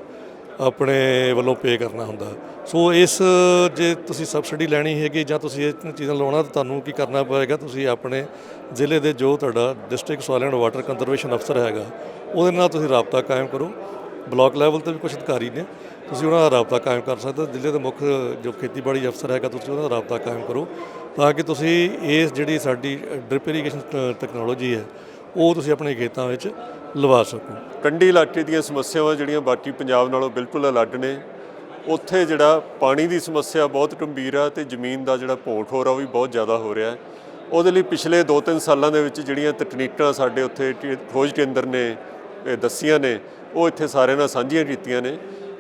Speaker 10: ਆਪਣੇ ਵੱਲੋਂ ਪੇ ਕਰਨਾ ਹੁੰਦਾ। ਸੋ ਇਸ, ਜੇ ਤੁਸੀਂ ਸਬਸਿਡੀ ਲੈਣੀ ਹੈਗੀ ਜਾਂ ਤੁਸੀਂ ਇਹ ਚੀਜ਼ਾਂ ਲਾਉਣਾ, ਤਾਂ ਤੁਹਾਨੂੰ ਕੀ ਕਰਨਾ ਪਏਗਾ? ਤੁਸੀਂ ਆਪਣੇ ਜ਼ਿਲ੍ਹੇ ਦੇ ਜੋ ਤੁਹਾਡਾ district soil and water conservation ਅਫਸਰ ਹੈਗਾ, ਉਹਦੇ ਨਾਲ ਤੁਸੀਂ ਰਾਬਤਾ ਕਾਇਮ ਕਰੋ। ਬਲਾਕ ਲੈਵਲ ਤੇ ਵੀ ਕੁਝ ਅਧਿਕਾਰੀ ਨੇ। ਤੁਸੀਂ ਉਹਨਾਂ ਦਾ ਰਾਬਤਾ ਕਾਇਮ ਕਰ ਸਕਦੇ ਹੋ। ਜ਼ਿਲ੍ਹੇ ਦੇ ਮੁੱਖ ਜੋ ਖੇਤੀਬਾੜੀ ਅਫਸਰ ਹੈਗਾ, ਤੁਸੀਂ ਉਹਨਾਂ ਦਾ ਰਾਬਤਾ ਕਾਇਮ ਕਰੋ। ਤਾਂ ਕਿ ਤੁਸੀਂ ਇਸ ਜਿਹੜੀ ਸਾਡੀ ਡ੍ਰਿਪ ਇਰੀਗੇਸ਼ਨ ਟੈਕਨੋਲੋਜੀ ਹੈ, ਉਹ ਤੁਸੀਂ ਆਪਣੇ ਖੇਤਾਂ ਵਿੱਚ ਲਵਾ ਸਕੋ।
Speaker 11: ਕੰਢੀ ਇਲਾਕੇ ਦੀਆਂ ਸਮੱਸਿਆਵਾਂ ਜਿਹੜੀਆਂ ਬਾਕੀ ਪੰਜਾਬ ਨਾਲੋਂ ਬਿਲਕੁਲ ਅਲੱਗ ਨੇ। ਉੱਥੇ ਜਿਹੜਾ ਪਾਣੀ ਦੀ ਸਮੱਸਿਆ ਬਹੁਤ ਗੰਭੀਰ ਆ ਤੇ ਜ਼ਮੀਨ ਦਾ ਜਿਹੜਾ ਭੋਟ ਹੋ ਰਿਹਾ ਉਹ ਵੀ ਬਹੁਤ ਜ਼ਿਆਦਾ ਹੋ ਰਿਹਾ ਹੈ। ਉਹਦੇ ਲਈ ਪਿਛਲੇ 2-3 ਸਾਲਾਂ ਦੇ ਵਿੱਚ ਜਿਹੜੀਆਂ ਤਕਨੀਕਾਂ ਸਾਡੇ ਉੱਥੇ ਖੋਜ ਕੇਂਦਰ ਨੇ, ਇਹ ਦੱਸੀਆਂ ਨੇ ਉਹ ਇੱਥੇ ਸਾਰਿਆਂ ਨਾਲ ਸਾਂਝੀਆਂ ਕੀਤੀਆਂ ਨੇ।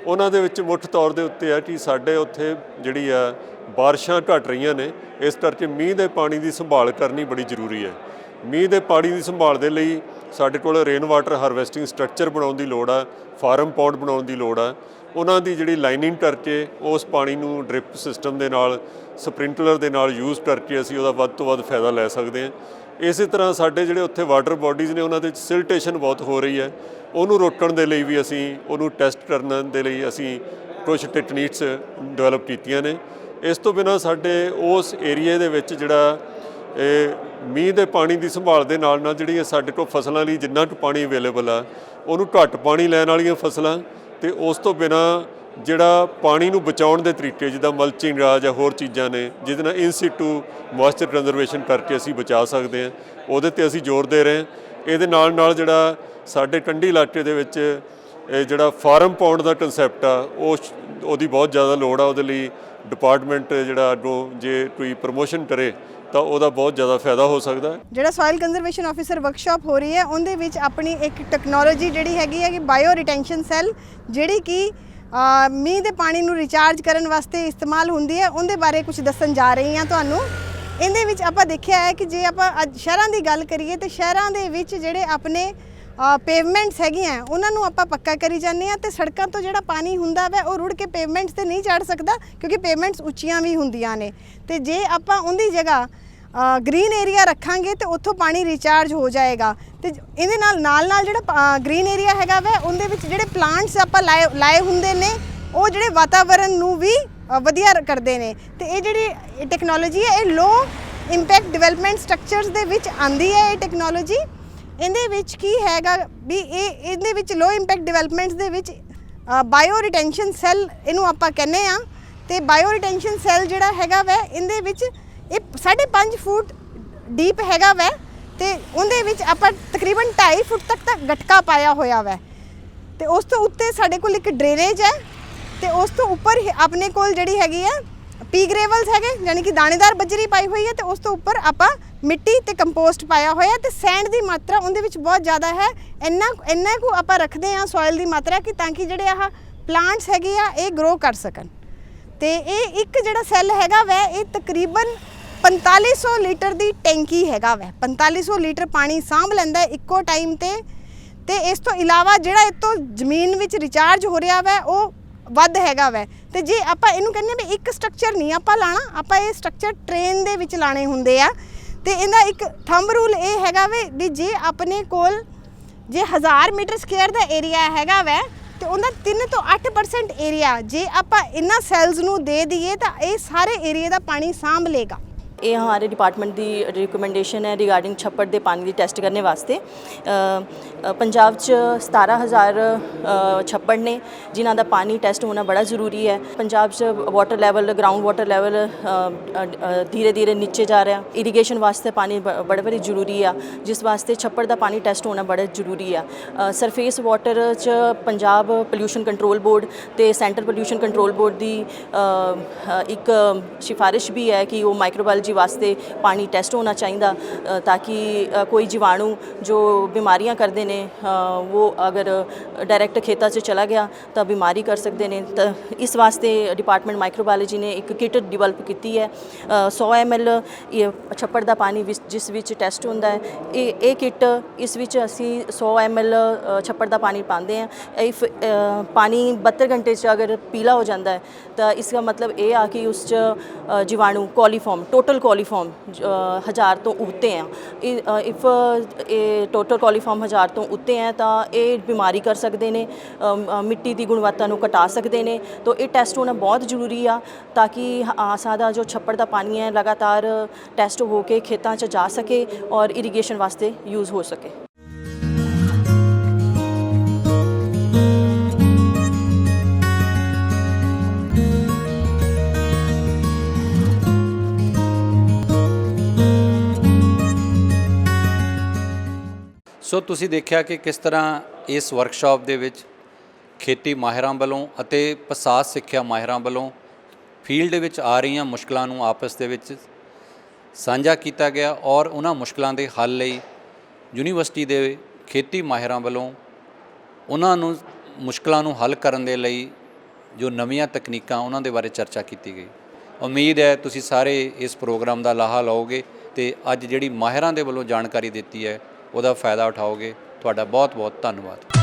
Speaker 11: ਉਹਨਾਂ ਦੇ ਵਿੱਚ ਮੁੱਖ ਤੌਰ ਦੇ ਉੱਤੇ ਆ ਕਿ ਸਾਡੇ ਉੱਥੇ ਜਿਹੜੀ ਆ, ਬਾਰਿਸ਼ਾਂ ਘਟ ਰਹੀਆਂ ਨੇ। ਇਸ ਕਰਕੇ ਮੀਂਹ ਦੇ ਪਾਣੀ ਦੀ ਸੰਭਾਲ ਕਰਨੀ ਬੜੀ ਜ਼ਰੂਰੀ ਹੈ। ਮੀਂਹ ਦੇ ਪਾਣੀ ਦੀ ਸੰਭਾਲ ਦੇ ਲਈ ਸਾਡੇ ਕੋਲ ਰੇਨ ਵਾਟਰ ਹਾਰਵੈਸਟਿੰਗ ਸਟਰਕਚਰ ਬਣਾਉਣ ਦੀ ਲੋੜ ਆ ਫਾਰਮ ਪੌਂਡ ਬਣਾਉਣ ਦੀ ਲੋੜ ਆ। ਉਹਨਾਂ ਦੀ ਜਿਹੜੀ ਲਾਈਨਿੰਗ ਕਰਕੇ ਉਸ ਪਾਣੀ ਨੂੰ ਡ੍ਰਿਪ ਸਿਸਟਮ ਦੇ ਨਾਲ ਸਪ੍ਰਿੰਕਲਰ ਦੇ ਨਾਲ ਯੂਜ਼ ਕਰਕੇ ਅਸੀਂ ਉਹਦਾ ਵੱਧ ਤੋਂ ਵੱਧ ਫਾਇਦਾ ਲੈ ਸਕਦੇ ਹਾਂ। ਇਸੇ ਤਰ੍ਹਾਂ ਸਾਡੇ ਜਿਹੜੇ ਉੱਥੇ ਵਾਟਰ ਬਾਡੀਜ਼ ਨੇ, ਉਹਨਾਂ ਦੇ ਸਿਲਟੇਸ਼ਨ ਬਹੁਤ ਹੋ ਰਹੀ ਹੈ। ਉਹਨੂੰ ਰੋਕਣ ਦੇ ਲਈ ਵੀ ਅਸੀਂ, ਉਹਨੂੰ ਟੈਸਟ ਕਰਨ ਦੇ ਲਈ ਅਸੀਂ ਕੁਝ ਟੈਕਨੀਕਸ ਡਿਵੈਲਪ ਕੀਤੀਆਂ ਨੇ। ਇਸ ਤੋਂ ਬਿਨਾ ਸਾਡੇ ਉਸ ਏਰੀਆ ਦੇ ਵਿੱਚ ਜਿਹੜਾ, ਇਹ ਮੀਂਹ ਦੇ ਪਾਣੀ ਦੀ ਸੰਭਾਲ ਦੇ ਨਾਲ ਨਾਲ ਜਿਹੜੀਆਂ ਸਾਡੇ ਕੋਲ ਫਸਲਾਂ ਲਈ ਜਿੰਨਾ ਕੁ ਪਾਣੀ ਅਵੇਲੇਬਲ ਆ, ਉਹਨੂੰ ਘੱਟ ਪਾਣੀ ਲੈਣ ਵਾਲੀਆਂ ਫਸਲਾਂ ਤੇ ਉਸ ਤੋਂ ਬਿਨਾ ਜਿਹੜਾ ਪਾਣੀ ਨੂੰ ਬਚਾਉਣ ਦੇ ਤਰੀਕੇ, ਜਿੱਦਾਂ ਮਲਚਿੰਗ ਆ ਜਾਂ ਹੋਰ ਚੀਜ਼ਾਂ ਨੇ, ਜਿਹਦੇ ਨਾਲ ਇਨ ਸਿਟੂ ਮੋਇਸਚਰ ਕੰਜ਼ਰਵੇਸ਼ਨ ਕਰਕੇ ਅਸੀਂ ਬਚਾ ਸਕਦੇ ਹਾਂ, ਉਹਦੇ ਤੇ ਅਸੀਂ ਜ਼ੋਰ ਦੇ ਰਹੇ ਹਾਂ। ਇਹਦੇ ਨਾਲ ਨਾਲ ਜਿਹੜਾ ਸਾਡੇ ਕੰਢੀ ਇਲਾਕੇ ਦੇ ਵਿੱਚ ਇਹ ਜਿਹੜਾ ਫਾਰਮ ਪਾਉਂਡ ਦਾ ਕਨਸੈਪਟ ਆ, ਉਹ ਉਹਦੀ ਬਹੁਤ ਜ਼ਿਆਦਾ ਲੋੜ ਆ, ਉਹਦੇ ਲਈ ਡਿਪਾਰਟਮੈਂਟ ਜਿਹੜਾ ਅੱਗੋਂ ਜੇ ਕੋਈ ਪ੍ਰਮੋਸ਼ਨ ਕਰੇ, ਤਾਂ ਉਹਦਾ ਬਹੁਤ ਜ਼ਿਆਦਾ ਫਾਇਦਾ ਹੋ ਸਕਦਾ
Speaker 12: ਜਿਹੜਾ ਸੋਇਲ ਕੰਜ਼ਰਵੇਸ਼ਨ ਆਫੀਸਰ ਵਰਕਸ਼ਾਪ ਹੋ ਰਹੀ ਹੈ, ਉਹਦੇ ਵਿੱਚ ਆਪਣੀ ਇੱਕ ਟੈਕਨੋਲੋਜੀ ਜਿਹੜੀ ਹੈਗੀ ਹੈ ਕਿ ਬਾਇਓ ਰਿਟੈਂਸ਼ਨ ਸੈੱਲ ਜਿਹੜੀ ਕਿ ਮੀਂਹ ਦੇ ਪਾਣੀ ਨੂੰ ਰਿਚਾਰਜ ਕਰਨ ਵਾਸਤੇ ਇਸਤੇਮਾਲ ਹੁੰਦੀ ਹੈ। ਉਹਦੇ ਬਾਰੇ ਕੁਝ ਦੱਸਣ ਜਾ ਰਹੀ ਹਾਂ ਤੁਹਾਨੂੰ। ਇਹਦੇ ਵਿੱਚ ਆਪਾਂ ਦੇਖਿਆ ਹੈ ਕਿ ਜੇ ਆਪਾਂ ਅੱਜ ਸ਼ਹਿਰਾਂ ਦੀ ਗੱਲ ਕਰੀਏ ਤੇ ਸ਼ਹਿਰਾਂ ਦੇ ਵਿੱਚ ਜਿਹੜੇ ਆਪਣੇ ਪੇਵਮੈਂਟਸ ਹੈਗੀਆਂ ਉਹਨਾਂ ਨੂੰ ਆਪਾਂ ਪੱਕਾ ਕਰੀ ਜਾਂਦੇ ਆ ਤੇ ਸੜਕਾਂ ਤੋਂ ਜਿਹੜਾ ਪਾਣੀ ਹੁੰਦਾ ਵੈ, ਉਹ ਰੁੜ ਕੇ ਪੇਵਮੈਂਟਸ ਤੇ ਨਹੀਂ ਚੜ ਸਕਦਾ ਕਿਉਂਕਿ ਪੇਵਮੈਂਟਸ ਉੱਚੀਆਂ ਵੀ ਹੁੰਦੀਆਂ ਨੇ। ਤੇ ਜੇ ਆਪਾਂ ਉਹਦੀ ਜਗ੍ਹਾ ਗ੍ਰੀਨ ਏਰੀਆ ਰੱਖਾਂਗੇ ਤੇ ਉੱਥੋਂ ਪਾਣੀ ਰੀਚਾਰਜ ਹੋ ਜਾਏਗਾ। ਤੇ ਇਹਦੇ ਨਾਲ ਨਾਲ ਨਾਲ ਜਿਹੜਾ ਗ੍ਰੀਨ ਏਰੀਆ ਹੈਗਾ ਵੈ, ਉਹਦੇ ਵਿੱਚ ਜਿਹੜੇ ਪਲਾਂਟਸ ਆਪਾਂ ਲਾਏ ਲਾਏ ਹੁੰਦੇ ਨੇ, ਉਹ ਜਿਹੜੇ ਵਾਤਾਵਰਣ ਨੂੰ ਵੀ ਵਧੀਆ ਕਰਦੇ ਨੇ। ਤੇ ਇਹ ਜਿਹੜੀ ਟੈਕਨੋਲੋਜੀ ਹੈ, ਇਹ ਲੋ ਇੰਪੈਕਟ ਡਿਵੈਲਪਮੈਂਟ ਸਟਰਕਚਰਸ ਦੇ ਵਿੱਚ ਆਂਦੀ ਹੈ ਇਹ ਟੈਕਨੋਲੋਜੀ ਇਹਦੇ ਵਿੱਚ ਕੀ ਹੈਗਾ ਵੀ ਇਹ, ਇਹਦੇ ਵਿੱਚ ਲੋ ਇੰਪੈਕਟ ਡਿਵੈਲਪਮੈਂਟਸ ਦੇ ਵਿੱਚ ਬਾਇਓ ਰਿਟੈਂਸ਼ਨ ਸੈੱਲ ਇਹਨੂੰ ਆਪਾਂ ਕਹਿੰਦੇ ਆ ਤੇ ਬਾਇਓ ਰਿਟੈਂਸ਼ਨ ਸੈੱਲ ਜਿਹੜਾ ਹੈਗਾ ਵੈ, ਇਹਦੇ ਵਿੱਚ ਇਹ 5.5 ਫੁੱਟ ਡੀਪ ਹੈਗਾ ਵੈ, ਤੇ ਉਹਦੇ ਵਿੱਚ ਆਪਾਂ ਤਕਰੀਬਨ 2.5 ਫੁੱਟ ਤੱਕ ਦਾ ਗਟਕਾ ਪਾਇਆ ਹੋਇਆ ਵੈ। ਤੇ ਉਸ ਤੋਂ ਉੱਤੇ ਸਾਡੇ ਕੋਲ ਇੱਕ ਡਰੇਨੇਜ ਹੈ, ਤੇ ਉਸ ਤੋਂ ਉੱਪਰ ਆਪਣੇ ਕੋਲ ਜਿਹੜੀ ਹੈਗੀ ਹੈ ਪੀ ਗ੍ਰੇਵਲਸ ਹੈਗੇ, ਯਾਨੀ ਕਿ ਦਾਣੇਦਾਰ ਬੱਜਰੀ ਪਾਈ ਹੋਈ ਹੈ, ਤੇ ਉਸ ਤੋਂ ਉੱਪਰ ਆਪਾਂ ਮਿੱਟੀ ਤੇ ਕੰਪੋਸਟ ਪਾਇਆ ਹੋਇਆ, ਤੇ ਸੈਂਡ ਦੀ ਮਾਤਰਾ ਉਹਦੇ ਵਿੱਚ ਬਹੁਤ ਜ਼ਿਆਦਾ ਹੈ। ਇੰਨਾ ਇੰਨਾ ਕੁ ਆਪਾਂ ਰੱਖਦੇ ਆ ਸੋਇਲ ਦੀ ਮਾਤਰਾ ਕਿ ਤਾਂ ਕਿ ਜਿਹੜੇ ਆਹ ਪਲਾਂਟਸ ਹੈਗੇ ਆ, ਇਹ ਗਰੋ ਕਰ ਸਕਣ। ਤੇ ਇਹ ਇੱਕ ਜਿਹੜਾ ਸੈੱਲ ਹੈਗਾ ਵੈ, ਇਹ ਤਕਰੀਬਨ 4500 ਲੀਟਰ ਦੀ ਟੈਂਕੀ ਹੈਗਾ ਵੈ। 4500 ਲੀਟਰ ਪਾਣੀ ਸਾਂਭ ਲੈਂਦਾ ਇੱਕੋ ਟਾਈਮ ਤੇ। ਤੇ ਇਸ ਤੋਂ ਇਲਾਵਾ ਜਿਹੜਾ ਇਹ ਤੋਂ ਜ਼ਮੀਨ ਵਿੱਚ ਰਿਚਾਰਜ ਹੋ ਰਿਹਾ ਵੈ, ਉਹ ਵੱਧ ਹੈਗਾ ਵੈ। ਤੇ ਜੇ ਆਪਾਂ ਇਹਨੂੰ ਕਹਿੰਦੇ ਵੀ ਇੱਕ ਸਟਰਕਚਰ ਨਹੀਂ ਆਪਾਂ ਲਾਣਾ, ਆਪਾਂ ਇਹ ਸਟਰਕਚਰ ਟ੍ਰੇਨ ਦੇ ਵਿੱਚ ਲਾਣੇ ਹੁੰਦੇ ਆ। ਤੇ ਇਹਦਾ ਇੱਕ ਥੰਬ ਰੂਲ ਇਹ ਹੈਗਾ ਵੇ ਵੀ ਜੇ ਆਪਣੇ ਕੋਲ, ਜੇ 1000 ਮੀਟਰ ਸਕੁਅਰ ਦਾ ਏਰੀਆ ਹੈਗਾ ਵੈ, ਤੇ ਉਹਦਾ 3 ਤੋਂ 8% ਏਰੀਆ ਜੇ ਆਪਾਂ ਇਹਨਾਂ ਸੈਲਸ ਨੂੰ ਦੇ ਦਈਏ ਤਾਂ ਇਹ ਸਾਰੇ ਏਰੀਆ ਦਾ ਪਾਣੀ ਸਾਂਭ ਲੇਗਾ
Speaker 13: ਇਹ ਹਮਾਰੇ ਡਿਪਾਰਟਮੈਂਟ ਦੀ ਰਿਕਮੈਂਡੇਸ਼ਨ ਹੈ ਰਿਗਾਰਡਿੰਗ ਛੱਪੜ ਦੇ ਪਾਣੀ ਦੀ ਟੈਸਟ ਕਰਨੇ ਵਾਸਤੇ। ਪੰਜਾਬ 'ਚ 17000 ਅ, ਛੱਪੜ ਨੇ ਜਿਨ੍ਹਾਂ ਦਾ ਪਾਣੀ ਟੈਸਟ ਹੋਣਾ ਬੜਾ ਜ਼ਰੂਰੀ ਹੈ। ਪੰਜਾਬ 'ਚ water level ground water level ਧੀਰੇ ਧੀਰੇ ਨੀਚੇ ਜਾ ਰਿਹਾ। ਇਰੀਗੇਸ਼ਨ ਵਾਸਤੇ ਪਾਣੀ ਬ- ਬੜਾ ਬੜੀ ਜ਼ਰੂਰੀ ਆ। ਜਿਸ ਵਾਸਤੇ ਛੱਪੜ ਦਾ ਪਾਣੀ ਟੈਸਟ ਹੋਣਾ ਬੜਾ ਜ਼ਰੂਰੀ ਆ। ਸਰਫੇਸ ਵਾਟਰ 'ਚ ਪੰਜਾਬ ਪੋਲਿਊਸ਼ਨ ਕੰਟਰੋਲ ਬੋਰਡ ਤੇ ਸੈਂਟਰ ਪੋਲਿਊਸ਼ਨ ਕੰਟਰੋਲ ਬੋਰਡ ਦੀ ਇੱਕ ਸਿਫਾਰਿਸ਼ ਵੀ ਹੈ ਕਿ ਉਹ ਮਾਈਕਰੋਬਾਇਓਲੋਜੀ ਮਾਈਕਰੋਬਾਇਓਲੋਜੀ ਵਾਸਤੇ ਪਾਣੀ ਟੈਸਟ ਹੋਣਾ ਚਾਹੀਦਾ ਤਾਂ ਕਿ ਕੋਈ ਜੀਵਾਣੂ ਜੋ ਬਿਮਾਰੀਆਂ ਕਰਦੇ ਨੇ ਉਹ ਅਗਰ ਡਾਇਰੈਕਟ ਖੇਤਾਂ 'ਚ ਚਲਾ ਗਿਆ ਤਾਂ ਬਿਮਾਰੀ ਕਰ ਸਕਦੇ ਨੇ। ਤਾਂ ਇਸ ਵਾਸਤੇ ਡਿਪਾਰਟਮੈਂਟ ਮਾਈਕਰੋਬਾਇਓਲੋਜੀ ਨੇ ਇੱਕ ਕਿਟ ਡਿਵੈਲਪ ਕੀਤੀ ਹੈ। 100 ml ਛੱਪੜ ਦਾ ਪਾਣੀ ਜਿਸ ਵਿੱਚ ਟੈਸਟ ਹੁੰਦਾ ਹੈ ਇਹ ਇਹ ਕਿਟ ਇਸ ਵਿੱਚ ਅਸੀਂ 100 ml ਅ, ਛੱਪੜ ਦਾ ਪਾਣੀ ਪਾਉਂਦੇ ਹਾਂ। ਇਫ ਪਾਣੀ 72 ਘੰਟੇ 'ਚ ਅਗਰ ਪੀਲਾ ਹੋ ਜਾਂਦਾ ਹੈ ਤਾਂ ਇਸ ਦਾ ਮਤਲਬ ਇਹ ਆ ਕਿ ਉਸ 'ਚ ਜੀਵਾਣੂ ਕੋਲੀਫਾਰਮ ਟੋਟਲ ਕੋਲੀਫਾਰਮ ਹਜ਼ਾਰ ਤੋਂ ਉੱਤੇ ਆ। ਇਫ ਇਹ ਟੋਟਲ ਕੋਲੀਫਾਰਮ ਹਜ਼ਾਰ ਤੋਂ ਉੱਤੇ ਹੈ ਤਾਂ ਇਹ ਬਿਮਾਰੀ ਕਰ ਸਕਦੇ ਨੇ ਮਿੱਟੀ ਦੀ ਗੁਣਵੱਤਾ ਨੂੰ ਘਟਾ ਸਕਦੇ ਨੇ। ਤਾਂ, ਇਹ ਟੈਸਟ ਹੋਣਾ ਬਹੁਤ ਜ਼ਰੂਰੀ ਆ, ਤਾਂ ਕਿ ਆਸਾ ਦਾ ਜੋ ਛੱਪੜ ਦਾ ਪਾਣੀ ਹੈ, ਲਗਾਤਾਰ ਟੈਸਟ ਹੋ ਕੇ ਖੇਤਾਂ 'ਚ ਜਾ ਸਕੇ ਔਰ ਇਰੀਗੇਸ਼ਨ ਵਾਸਤੇ ਯੂਜ਼ ਹੋ ਸਕੇ।
Speaker 1: ਸੋ ਤੁਸੀਂ ਦੇਖਿਆ ਕਿ ਕਿਸ ਤਰ੍ਹਾਂ ਇਸ ਵਰਕਸ਼ਾਪ ਦੇ ਵਿੱਚ ਖੇਤੀ ਮਾਹਿਰਾਂ ਵੱਲੋਂ ਅਤੇ ਪਸਾਸ ਸਿੱਖਿਆ ਮਾਹਿਰਾਂ ਵੱਲੋਂ ਫੀਲਡ ਵਿੱਚ ਆ ਰਹੀਆਂ ਮੁਸ਼ਕਲਾਂ ਨੂੰ ਆਪਸ ਦੇ ਵਿੱਚ ਸਾਂਝਾ ਕੀਤਾ ਗਿਆ ਔਰ ਉਹਨਾਂ ਮੁਸ਼ਕਲਾਂ ਦੇ ਹੱਲ ਲਈ ਯੂਨੀਵਰਸਿਟੀ ਦੇ ਖੇਤੀ ਮਾਹਿਰਾਂ ਵੱਲੋਂ ਉਹਨਾਂ ਨੂੰ ਮੁਸ਼ਕਲਾਂ ਨੂੰ ਹੱਲ ਕਰਨ ਦੇ ਲਈ ਜੋ ਨਵੀਆਂ ਤਕਨੀਕਾਂ ਉਹਨਾਂ ਦੇ ਬਾਰੇ ਚਰਚਾ ਕੀਤੀ ਗਈ। ਉਮੀਦ ਹੈ ਤੁਸੀਂ ਸਾਰੇ ਇਸ ਪ੍ਰੋਗਰਾਮ ਦਾ ਲਾਹਾ ਲਓਗੇ ਤੇ ਅੱਜ ਜਿਹੜੀ ਮਾਹਿਰਾਂ ਦੇ ਵੱਲੋਂ ਜਾਣਕਾਰੀ ਦਿੱਤੀ ਹੈ ਉਹਦਾ ਫਾਇਦਾ ਉਠਾਓਗੇ। ਤੁਹਾਡਾ ਬਹੁਤ ਬਹੁਤ ਧੰਨਵਾਦ।